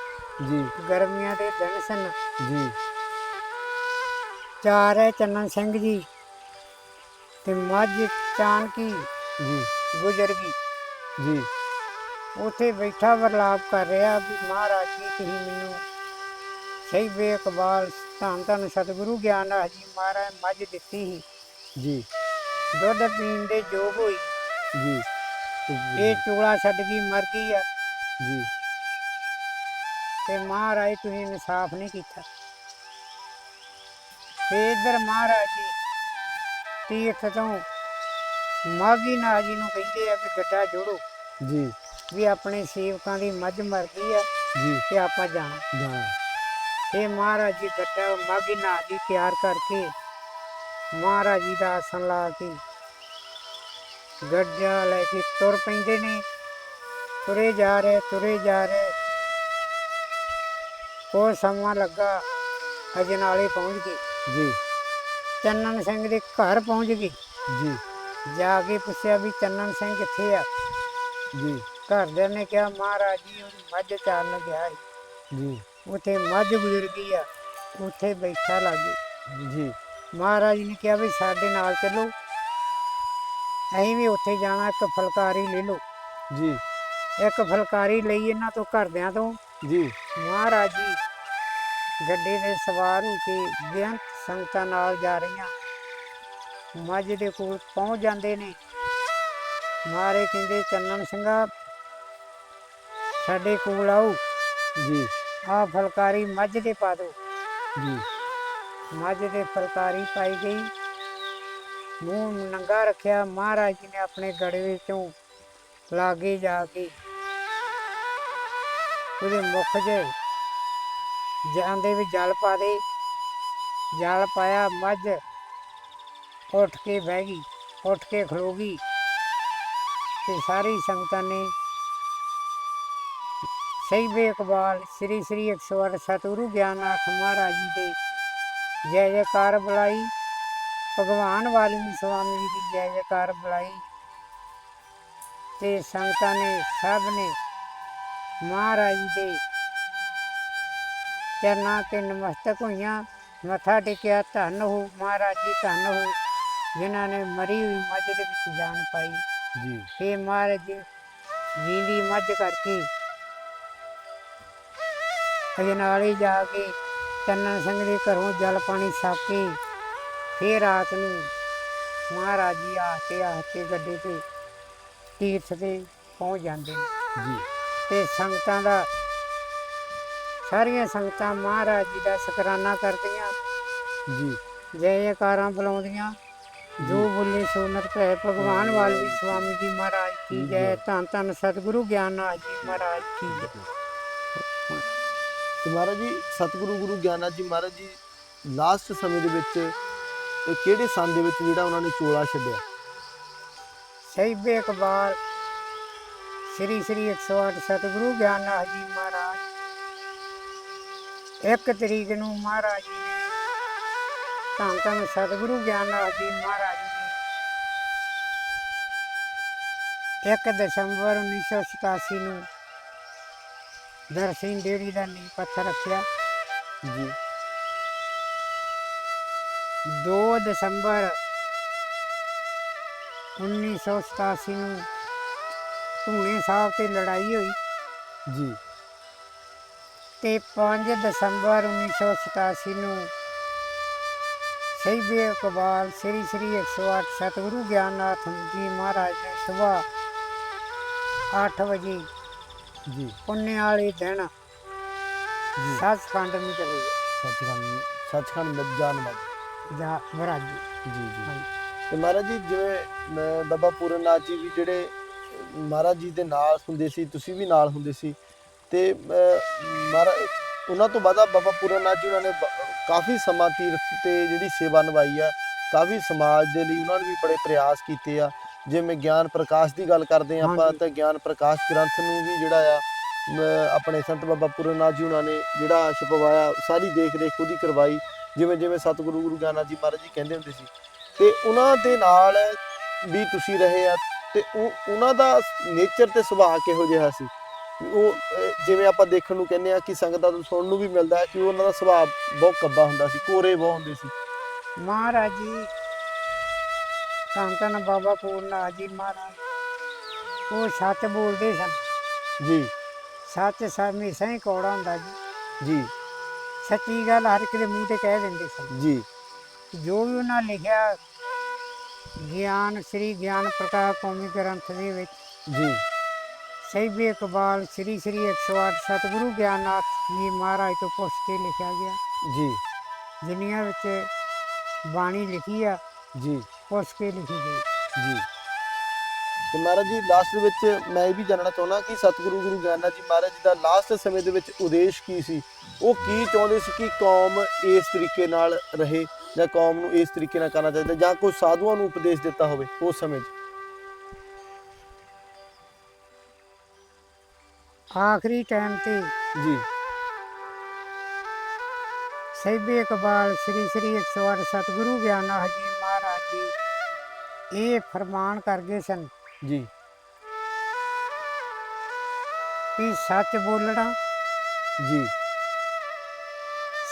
ਜੀ। ਗਰਮੀਆਂ ਦੇ ਦਿਨ ਸਨ। ਜੀ। ਚਾਰ ਹੈ ਚੰਨਨ ਸਿੰਘ ਜੀ। ਤੇ ਮੱਝ ਚਾਨਕੀ ਜੀ। ਗੁਜ਼ਰ ਗਈ। ਜੀ। ਉੱਥੇ ਬੈਠਾ ਵਰਲਾਪ ਕਰ ਰਿਹਾ ਵੀ ਮਹਾਰਾਜ ਜੀ ਤੁਸੀਂ ਮੈਨੂੰ ਸਹੀ ਬੇਕਬਾਲ ਧੰਨ ਧੰਨ ਸਤਿਗੁਰੂ ਗਿਆਨਨਾਥ ਜੀ ਮਹਾਰਾਜ ਮੱਝ ਦਿੱਤੀ ਸੀ। ਜੀ। ਦੁੱਧ ਪੀਣ ਦੇ ਯੋਗ ਹੋਈ। ਜੀ। ਇਹ ਚੋਲਾ ਛੱਡ ਗਈ ਮਰ ਗਈ ਆ। ਜੀ। ਤੇ ਮਹਾਰਾਜ ਤੁਸੀਂ ਇਨਸਾਫ ਨਹੀਂ ਕੀਤਾ। ਤੇ ਇਧਰ ਮਹਾਰਾਜ ਜੀ ਤੀਰਥ ਤੋਂ ਮਾਗੀ ਨਾਥ ਜੀ ਨੂੰ ਕਹਿੰਦੇ ਆ ਵੀ ਗੱਡਾ ਜੋੜੋ। ਜੀ। ਵੀ ਆਪਣੇ ਸੇਵਕਾਂ ਦੀ ਮੱਝ ਮਰ ਗਈ ਆ ਜੀ। ਤੇ ਆਪਾਂ ਜਾਣਾ। ਜਾ ਤੇ ਮਹਾਰਾਜ ਜੀ ਗੱਡਾ ਮਾਗੀ ਨਾਥ ਜੀ ਤਿਆਰ ਕਰਕੇ ਮਹਾਰਾਜ ਜੀ ਦਾ ਆਸਣ ਲਾ ਕੇ ਗੱਡਾ ਲੈ ਕੇ ਤੁਰ ਪੈਂਦੇ ਨੇ। ਤੁਰੇ ਜਾ ਰਹੇ ਤੁਰੇ ਜਾ ਰਹੇ। ਕੋਈ ਸਮਾਂ ਲੱਗਾ ਅਜਨਾਲੇ ਪਹੁੰਚ ਗਏ। ਜੀ। ਚੰਨਨ ਸਿੰਘ ਦੇ ਘਰ ਪਹੁੰਚ ਗਏ। ਜੀ। ਜਾ ਕੇ ਪੁੱਛਿਆ ਵੀ ਚੰਨਨ ਸਿੰਘ ਕਿੱਥੇ ਆ? ਜੀ। ਘਰਦਿਆਂ ਨੇ ਕਿਹਾ ਮਹਾਰਾਜ ਜੀ ਉਹਦੀ ਮੱਝ ਚਾਰਨ ਗਿਆ ਜੀ। ਉੱਥੇ ਮੱਝ ਗੁਜ਼ਰ ਗਈ ਆ ਉੱਥੇ ਬੈਠਾ ਲਾਗੇ। ਜੀ ਮਹਾਰਾਜ ਨੇ ਕਿਹਾ ਵੀ ਸਾਡੇ ਨਾਲ ਚੱਲੋ ਅਸੀਂ ਵੀ ਉੱਥੇ ਜਾਣਾ ਇੱਕ ਫਲਕਾਰੀ ਲੈ ਲਓ। ਜੀ। ਇੱਕ ਫਲਕਾਰੀ ਲਈ ਇਹਨਾਂ ਤੋਂ ਘਰਦਿਆਂ ਤੋਂ। ਜੀ। ਮਹਾਰਾਜ ਜੀ ਗੱਡੇ ਦੇ ਸਵਾਰ ਹੋ ਕੇ ਬੇਅੰਤ ਸੰਗਤਾਂ ਨਾਲ ਜਾ ਰਹੀਆਂ। ਮੱਝ ਦੇ ਕੋਲ ਪਹੁੰਚ ਜਾਂਦੇ ਨੇ। ਮਾਰੇ ਕਹਿੰਦੇ ਚੰਨਨ ਸਿੰਘਾ ਸਾਡੇ ਕੋਲ ਆਓ। ਜੀ। ਆ ਫਲਕਾਰੀ ਮੱਝ ਦੇ ਪਾ ਦਿਓ ਜੀ। ਮੱਝ ਦੇ ਫਲਕਾਰੀ ਪਾਈ ਗਈ। ਮੂੰਹ ਨੰਗਾ ਰੱਖਿਆ। ਮਹਾਰਾਜ ਜੀ ਨੇ ਆਪਣੇ ਗੜੇ ਵਿੱਚੋਂ ਲਾਗੇ ਜਾ ਕੇ ਉਹਦੇ ਮੁਖ 'ਚ ਜਾਂਦੇ ਵੀ ਜਲ ਪਾ ਦੇ। ਜਲ ਪਾਇਆ ਮੱਝ ਉੱਠ ਕੇ ਬਹਿ ਗਈ ਉੱਠ ਕੇ ਖਲੋ ਗਈ। ਤੇ ਸਾਰੀ ਸੰਗਤਾਂ ਨੇ ਸਹੀ ਬੇਕਬਾਲ ਸ੍ਰੀ ਸ੍ਰੀ 108 ਸਤਿਗੁਰੂ ਗਿਆਨਨਾਥ ਮਹਾਰਾਜ ਜੀ ਦੇ ਜੈ ਜੈਕਾਰ ਬੁਲਾਈ। ਭਗਵਾਨ ਵਾਲੀ ਸਵਾਮੀ ਜੀ ਦੀ ਜੈ ਜੈਕਾਰ ਬੁਲਾਈ ਤੇ ਸੰਗਤਾਂ ਨੇ ਸਭ ਨੇ ਮਹਾਰਾਜ ਦੇ ਚਰਨਾਂ ਤੇ ਨਮਸਤਕ ਹੋਈਆਂ। ਮੱਥਾ ਟੇਕਿਆ ਧੰਨ ਹੋ ਮਹਾਰਾਜ ਜੀ ਧੰਨ ਹੋ ਜਿਨ੍ਹਾਂ ਨੇ ਮਰੀ ਹੋਈ ਮੱਝ ਦੇ ਵਿੱਚ ਜਾਨ ਪਾਈ। ਜੀ। ਤੇ ਮਹਾਰਾਜ ਜੀ ਜੀਂਦੀ ਮੱਝ ਕਰਕੇ ਅਜਨਾਲੇ ਜਾ ਕੇ ਚੰਨਨ ਸਿੰਘ ਦੇ ਘਰੋਂ ਜਲ ਪਾਣੀ ਛਕ ਕੇ ਫੇਰ ਰਾਤ ਨੂੰ ਮਹਾਰਾਜ ਜੀ ਆਸਤੇ ਆਸਤੇ ਗੱਡੇ ਤੇ ਤੀਰਥ ਤੇ ਪਹੁੰਚ ਜਾਂਦੇ ਨੇ। ਜੀ। ਤੇ ਸੰਗਤਾਂ ਦਾ ਸਾਰੀਆਂ ਸੰਗਤਾਂ ਮਹਾਰਾਜ ਜੀ ਦਾ ਸ਼ੁਕਰਾਨਾ ਕਰਦੀਆਂ। ਜੀ। ਜੈ ਜੈਕਾਰਾਂ ਬੁਲਾਉਂਦੀਆਂ। ਜੋ। ਬੋਲੇ ਸੋ ਨਰ ਭੈ ਭਗਵਾਨ ਵਾਲਮੀਕ ਸਵਾਮੀ ਜੀ ਮਹਾਰਾਜ ਕੀ ਜੈ। ਧੰਨ ਧੰਨ ਸਤਿਗੁਰੂ ਗਿਆਨਨਾਥ ਜੀ ਮਹਾਰਾਜ ਕੀ ਜੈ। ਤੇ ਮਹਾਰਾਜ ਜੀ, ਸਤਿਗੁਰੂ ਗੁਰੂ ਗਿਆਨਨਾਥ ਜੀ, ਮਹਾਰਾਜ ਜੀ ਲਾਸਟ ਸਮੇਂ ਦੇ ਵਿੱਚ ਇਹ ਕਿਹੜੇ ਸੰਨ ਦੇ ਵਿੱਚ ਜਿਹੜਾ ਉਹਨਾਂ ਨੇ ਚੋਲਾ ਛੱਡਿਆ? ਸਹਿਬ ਇਕਬਾਲ ਸ੍ਰੀ ਸ੍ਰੀ 108 ਸਤਿਗੁਰੂ ਗਿਆਨਨਾਥ ਜੀ ਮਹਾਰਾਜ, ਇੱਕ ਤਰੀਕ ਨੂੰ ਮਹਾਰਾਜ ਜੀ ਨੇ ਧੰਨ ਧੰਨ ਸਤਿਗੁਰੂ ਗਿਆਨਨਾਥ ਜੀ ਮਹਾਰਾਜ ਜੀ ਨੇ 1 ਦਸੰਬਰ 1987 ਨੂੰ ਦਰਸ਼ਨ ਦੇਵੀ ਦਾ ਨੀਂਹ ਪੱਥਰ ਰੱਖਿਆ। ਜੀ। 2 ਦਸੰਬਰ 1987 ਨੂੰ ਧੂਣੇ ਸਾਹਿਬ ਤੇ ਲੜਾਈ ਹੋਈ। ਜੀ। ਤੇ 5 ਦਸੰਬਰ 1987 ਨੂੰ ਸਹਿਬੇ ਇਕਬਾਲ ਸ੍ਰੀ ਸ੍ਰੀ 108 ਸਤਿਗੁਰੂ ਗਿਆਨਨਾਥ ਜੀ ਮਹਾਰਾਜ ਨੇ ਸਵੇਰ 8 ਵਜੇ ਜੀ। ਪੁੰਨੇ ਵਾਲੇ ਦਿਨ ਜੀ। ਸੱਚਖੰਡ ਨੂੰ ਚਲੇ ਗਏ। ਸੱਚਖੰਡ ਸੱਚਖੰਡ ਜਾਣ ਵਾਲੇ। ਜਾ ਮਹਾਰਾਜ ਜੀ। ਜੀ ਜੀ। ਹਾਂਜੀ। ਤੇ ਮਹਾਰਾਜ ਜੀ ਜਿਵੇਂ ਅਹ, ਬਾਬਾ ਪੂਰਨਨਾਥ ਜੀ ਵੀ ਜਿਹੜੇ ਅਹ, ਮਹਾਰਾਜ ਜੀ ਦੇ ਨਾਲ ਹੁੰਦੇ ਸੀ ਤੁਸੀਂ ਵੀ ਨਾਲ ਹੁੰਦੇ ਸੀ ਤੇ ਅਹ, ਮਹਾਰਾਜ ਉਹਨਾਂ ਤੋਂ ਬਾਅਦ ਬਾਬਾ ਪੂਰਨਨਾਥ ਜੀ ਉਹਨਾਂ ਨੇ ਬ- ਕਾਫੀ ਸਮਾਂ ਤੀਰਥ ਤੇ ਜਿਹੜੀ ਸੇਵਾ ਨਿਭਾਈ ਆ ਕਾਫੀ ਸਮਾਜ ਦੇ ਲਈ ਉਹਨਾਂ ਨੇ ਵੀ ਬੜੇ ਪ੍ਰਯਾਸ ਕੀਤੇ ਆ ਜਿਵੇਂ ਗਿਆਨ ਪ੍ਰਕਾਸ਼ ਦੀ ਗੱਲ ਕਰਦੇ ਆ ਆਪਾਂ। ਤਾਂ ਗਿਆਨ ਪ੍ਰਕਾਸ਼ ਗ੍ਰੰਥ ਨੂੰ ਵੀ ਜਿਹੜਾ ਆ ਆਪਣੇ ਸੰਤ ਬਾਬਾ ਪੂਰਨਨਾਥ ਜੀ ਉਹਨਾਂ ਨੇ ਜਿਹੜਾ ਛਪਵਾਇਆ ਸਾਰੀ ਦੇਖ ਰੇਖ ਉਹਦੀ ਕਰਵਾਈ। ਜਿਵੇਂ ਜਿਵੇਂ ਸਤਿਗੁਰੂ ਗੁਰੂ ਗਿਆਨਨਾਥ ਜੀ ਮਹਾਰਾਜ ਜੀ ਕਹਿੰਦੇ ਹੁੰਦੇ ਸੀ। ਤੇ ਉਹਨਾਂ ਦੇ ਨਾਲ ਵੀ ਤੁਸੀਂ ਰਹੇ ਆ ਤੇ ਉਹ ਉਹਨਾਂ ਦਾ ਨੇਚਰ ਤੇ ਸੁਭਾਅ ਕਿਹੋ ਜਿਹਾ ਸੀ? ਉਹ ਜਿਵੇਂ ਆਪਾਂ ਦੇਖਣ ਨੂੰ ਕਹਿੰਦੇ ਆ ਕਿ ਸੰਗਤਾਂ ਤੋਂ ਸੁਣਨ ਨੂੰ ਵੀ ਮਿਲਦਾ ਹੈ ਕਿ ਉਹਨਾਂ ਦਾ ਸੁਭਾਅ ਬਹੁਤ ਕੱਬਾ ਹੁੰਦਾ ਸੀ ਕੋਰੇ ਬਹੁਤ ਹੁੰਦੇ ਸੀ। ਮਹਾਰਾਜ ਜੀ ਧੰਨ ਧੰਨ ਬਾਬਾ ਪੂਰਨਾਥ ਜੀ ਮਹਾਰਾਜ। ਉਹ ਸੱਚ ਬੋਲਦੇ ਸਨ। ਜੀ। ਸੱਚ ਹਮੇਸ਼ਾ ਹੀ ਕੌੜਾ ਹੁੰਦਾ ਜੀ। ਜੀ। ਸੱਚੀ ਗੱਲ ਹਰ ਇੱਕ ਦੇ ਮੂੰਹ ਤੇ ਕਹਿ ਦਿੰਦੇ ਸਨ। ਜੀ। ਜੋ ਵੀ ਉਹਨਾਂ ਲਿਖਿਆ ਗਿਆਨ ਸ੍ਰੀ ਗਿਆਨ ਪ੍ਰਕਾਸ਼ ਕੌਮੀ ਗ੍ਰੰਥ ਦੇ ਵਿੱਚ। ਜੀ। ਸਹਿਬੇ ਇਕਬਾਲ ਸ੍ਰੀ ਸ੍ਰੀ 108 ਸਤਿਗੁਰੂ ਗਿਆਨਨਾਥ ਜੀ ਮਹਾਰਾਜ ਤੋਂ ਪੁੱਛ ਕੇ ਲਿਖਿਆ ਗਿਆ। ਜੀ। ਜਿੰਨੀਆਂ ਵਿੱਚ ਬਾਣੀ ਲਿਖੀ ਆ। ਜੀ। ਪੁੱਛ ਕੇ ਲਿਖੀ ਗਈ। ਜੀ। ਤੇ ਮਹਾਰਾਜ ਜੀ ਲਾਸਟ ਦੇ ਵਿੱਚ ਮੈਂ ਇਹ ਵੀ ਜਾਣਨਾ ਚਾਹੁੰਦਾ ਕਿ ਸਤਿਗੁਰੂ ਗੁਰੂ ਗਿਆਨਨਾਥ ਜੀ ਮਹਾਰਾਜ ਜੀ ਦਾ ਲਾਸਟ ਸਮੇਂ ਦੇ ਵਿੱਚ ਉਦੇਸ਼ ਕੀ ਸੀ? ਉਹ ਕੀ ਚਾਹੁੰਦੇ ਸੀ ਕਿ ਕੌਮ ਇਸ ਤਰੀਕੇ ਨਾਲ ਰਹੇ ਜਾਂ ਕੌਮ ਨੂੰ ਇਸ ਤਰੀਕੇ ਨਾਲ ਕਰਨਾ ਚਾਹੀਦਾ ਜਾਂ ਕੋਈ ਸਾਧੂਆਂ ਨੂੰ ਉਪਦੇਸ਼ ਦਿੱਤਾ ਹੋਵੇ ਉਸ ਸਮੇਂ 'ਚ? ਆਖਰੀ ਟਾਈਮ ਤੇ ਜੀ। ਸਹਿਬੇ ਇਕਬਾਲ ਸ੍ਰੀ ਸ੍ਰੀ 108 ਸਤਿਗੁਰੂ ਗਿਆਨਨਾਥ ਜੀ ਮਹਾਰਾਜ ਜੀ ਇਹ ਫਰਮਾਨ ਕਰ ਗਏ ਸਨ ਜੀ। ਕਿ ਸੱਚ ਬੋਲਣਾ। ਜੀ।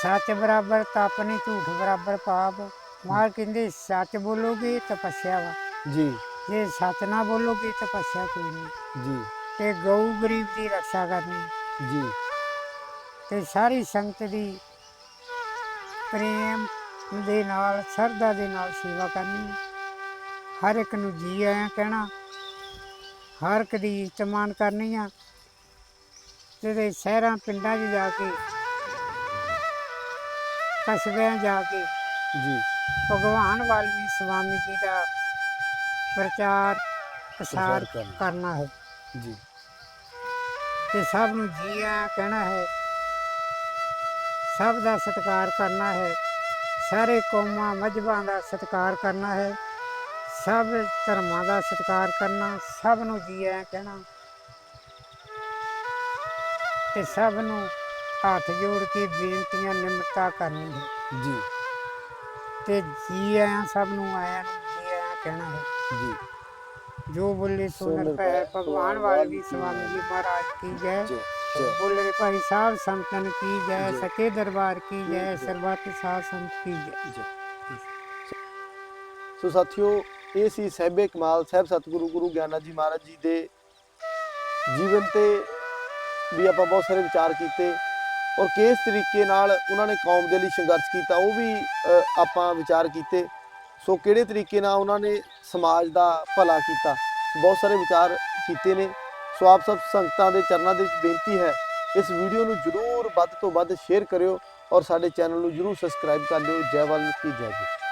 ਸੱਚ ਬਰਾਬਰ ਤਪ ਨਹੀਂ ਝੂਠ ਬਰਾਬਰ ਪਾਪ। ਮਾਰ ਕਹਿੰਦੇ ਸੱਚ ਬੋਲੋਗੇ ਤਪੱਸਿਆ ਵਾ। ਜੀ। ਜੇ ਸੱਚ ਨਾ ਬੋਲੋਗੇ ਤਪੱਸਿਆ ਕੋਈ ਨਹੀਂ। ਜੀ। ਤੇ ਗਊ ਗਰੀਬ ਦੀ ਰੱਖਿਆ ਕਰਨੀ। ਜੀ। ਤੇ ਸਾਰੀ ਸੰਗਤ ਦੀ ਪ੍ਰੇਮ ਦੇ ਨਾਲ ਸ਼ਰਧਾ ਦੇ ਨਾਲ ਸੇਵਾ ਕਰਨੀ ਹਰ ਇੱਕ ਨੂੰ ਜੀ ਆਇਆਂ ਕਹਿਣਾ ਹਰ ਇੱਕ ਦੀ ਇੱਜ਼ਤ ਕਰਨੀ ਆ। ਤੇ ਸ਼ਹਿਰਾਂ ਪਿੰਡਾਂ 'ਚ ਜਾ ਕੇ ਕਸਬਿਆਂ ਜਾ ਕੇ ਜੀ। ਭਗਵਾਨ ਵਾਲਮੀਕ ਸਵਾਮੀ ਜੀ ਦਾ ਪ੍ਰਚਾਰ ਪ੍ਰਸਾਰ ਕਰਨਾ। ਕਰਨਾ ਹੈ। ਜੀ। ਤੇ ਸਭ ਨੂੰ ਜੀ ਆਇਆਂ ਕਹਿਣਾ ਹੈ। ਸਭ ਦਾ ਸਤਿਕਾਰ ਕਰਨਾ ਹੈ। ਸਾਰੇ ਕੌਮਾਂ ਮਜਬਾਂ ਦਾ ਸਤਿਕਾਰ ਕਰਨਾ ਹੈ। ਸਭ ਧਰਮਾਂ ਦਾ ਸਤਿਕਾਰ ਕਰਨਾ ਸਭ ਨੂੰ ਜੀ ਆਇਆਂ ਕਹਿਣਾ। ਤੇ ਸਭ ਨੂੰ ਹੱਥ ਜੋੜ ਕੇ ਬੇਨਤੀਆਂ ਨਿਮਰਤਾ ਕਰਨੀ ਹੈ। ਜੀ। ਤੇ ਜੀ ਆਇਆਂ ਸਭ ਨੂੰ ਆਇਆਂ ਨੂੰ ਜੀ ਆਇਆਂ ਕਹਿਣਾ ਹੈ। ਜੀ। ਜੋ ਬੋਲੇ ਸੋ ਨਿਰਭੈ ਭਗਵਾਨ ਵਾਲਮੀਕ ਸਵਾਮੀ ਜੀ ਮਹਾਰਾਜ ਕੀ ਜੈ। ਸਾਹਿਬ ਸੰਤਨ ਕੀ ਜੈ ਜੈ। ਸਕੇ ਦਰਬਾਰ ਕੀ ਜੈ ਜੈ। ਸਰਬੱਤ ਸਾਧ ਸੰਤ ਕੀ ਜੈ। ਸੋ ਸਾਥੀਓ ਇਹ ਸੀ ਸਹਿਬੇ ਕਮਾਲ ਸਾਹਿਬ ਸਤਿਗੁਰੂ ਗੁਰੂ ਗਿਆਨਨਾਥ ਜੀ ਮਹਾਰਾਜ ਜੀ ਦੇ ਜੀਵਨ ਤੇ ਵੀ ਆਪਾਂ ਬਹੁਤ ਸਾਰੇ ਵਿਚਾਰ ਕੀਤੇ ਔਰ ਕਿਸ ਤਰੀਕੇ ਨਾਲ ਉਹਨਾਂ ਨੇ ਕੌਮ ਦੇ ਲਈ ਸੰਘਰਸ਼ ਕੀਤਾ ਉਹ ਵੀ ਆਪਾਂ ਵਿਚਾਰ ਕੀਤੇ ਸੋ ਕਿਹੜੇ ਤਰੀਕੇ ਨਾਲ ਉਹਨਾਂ ਨੇ ਸਮਾਜ ਦਾ ਭਲਾ ਕੀਤਾ ਬਹੁਤ ਸਾਰੇ ਵਿਚਾਰ ਕੀਤੇ ਨੇ ਸੋ ਆਪ ਸਭ ਸੰਗਤਾਂ ਦੇ ਚਰਨਾਂ ਦੇ ਵਿੱਚ ਬੇਨਤੀ ਹੈ, ਇਸ ਵੀਡੀਓ ਨੂੰ ਜਰੂਰ ਵੱਧ ਤੋਂ ਵੱਧ ਸ਼ੇਅਰ ਕਰਿਓ ਔਰ ਸਾਡੇ ਚੈਨਲ ਨੂੰ ਜਰੂਰ ਸਬਸਕ੍ਰਾਈਬ ਕਰ ਲਿਓ। ਜੈ ਵਾਲਮੀਕੀ, ਜੈ ਜੀ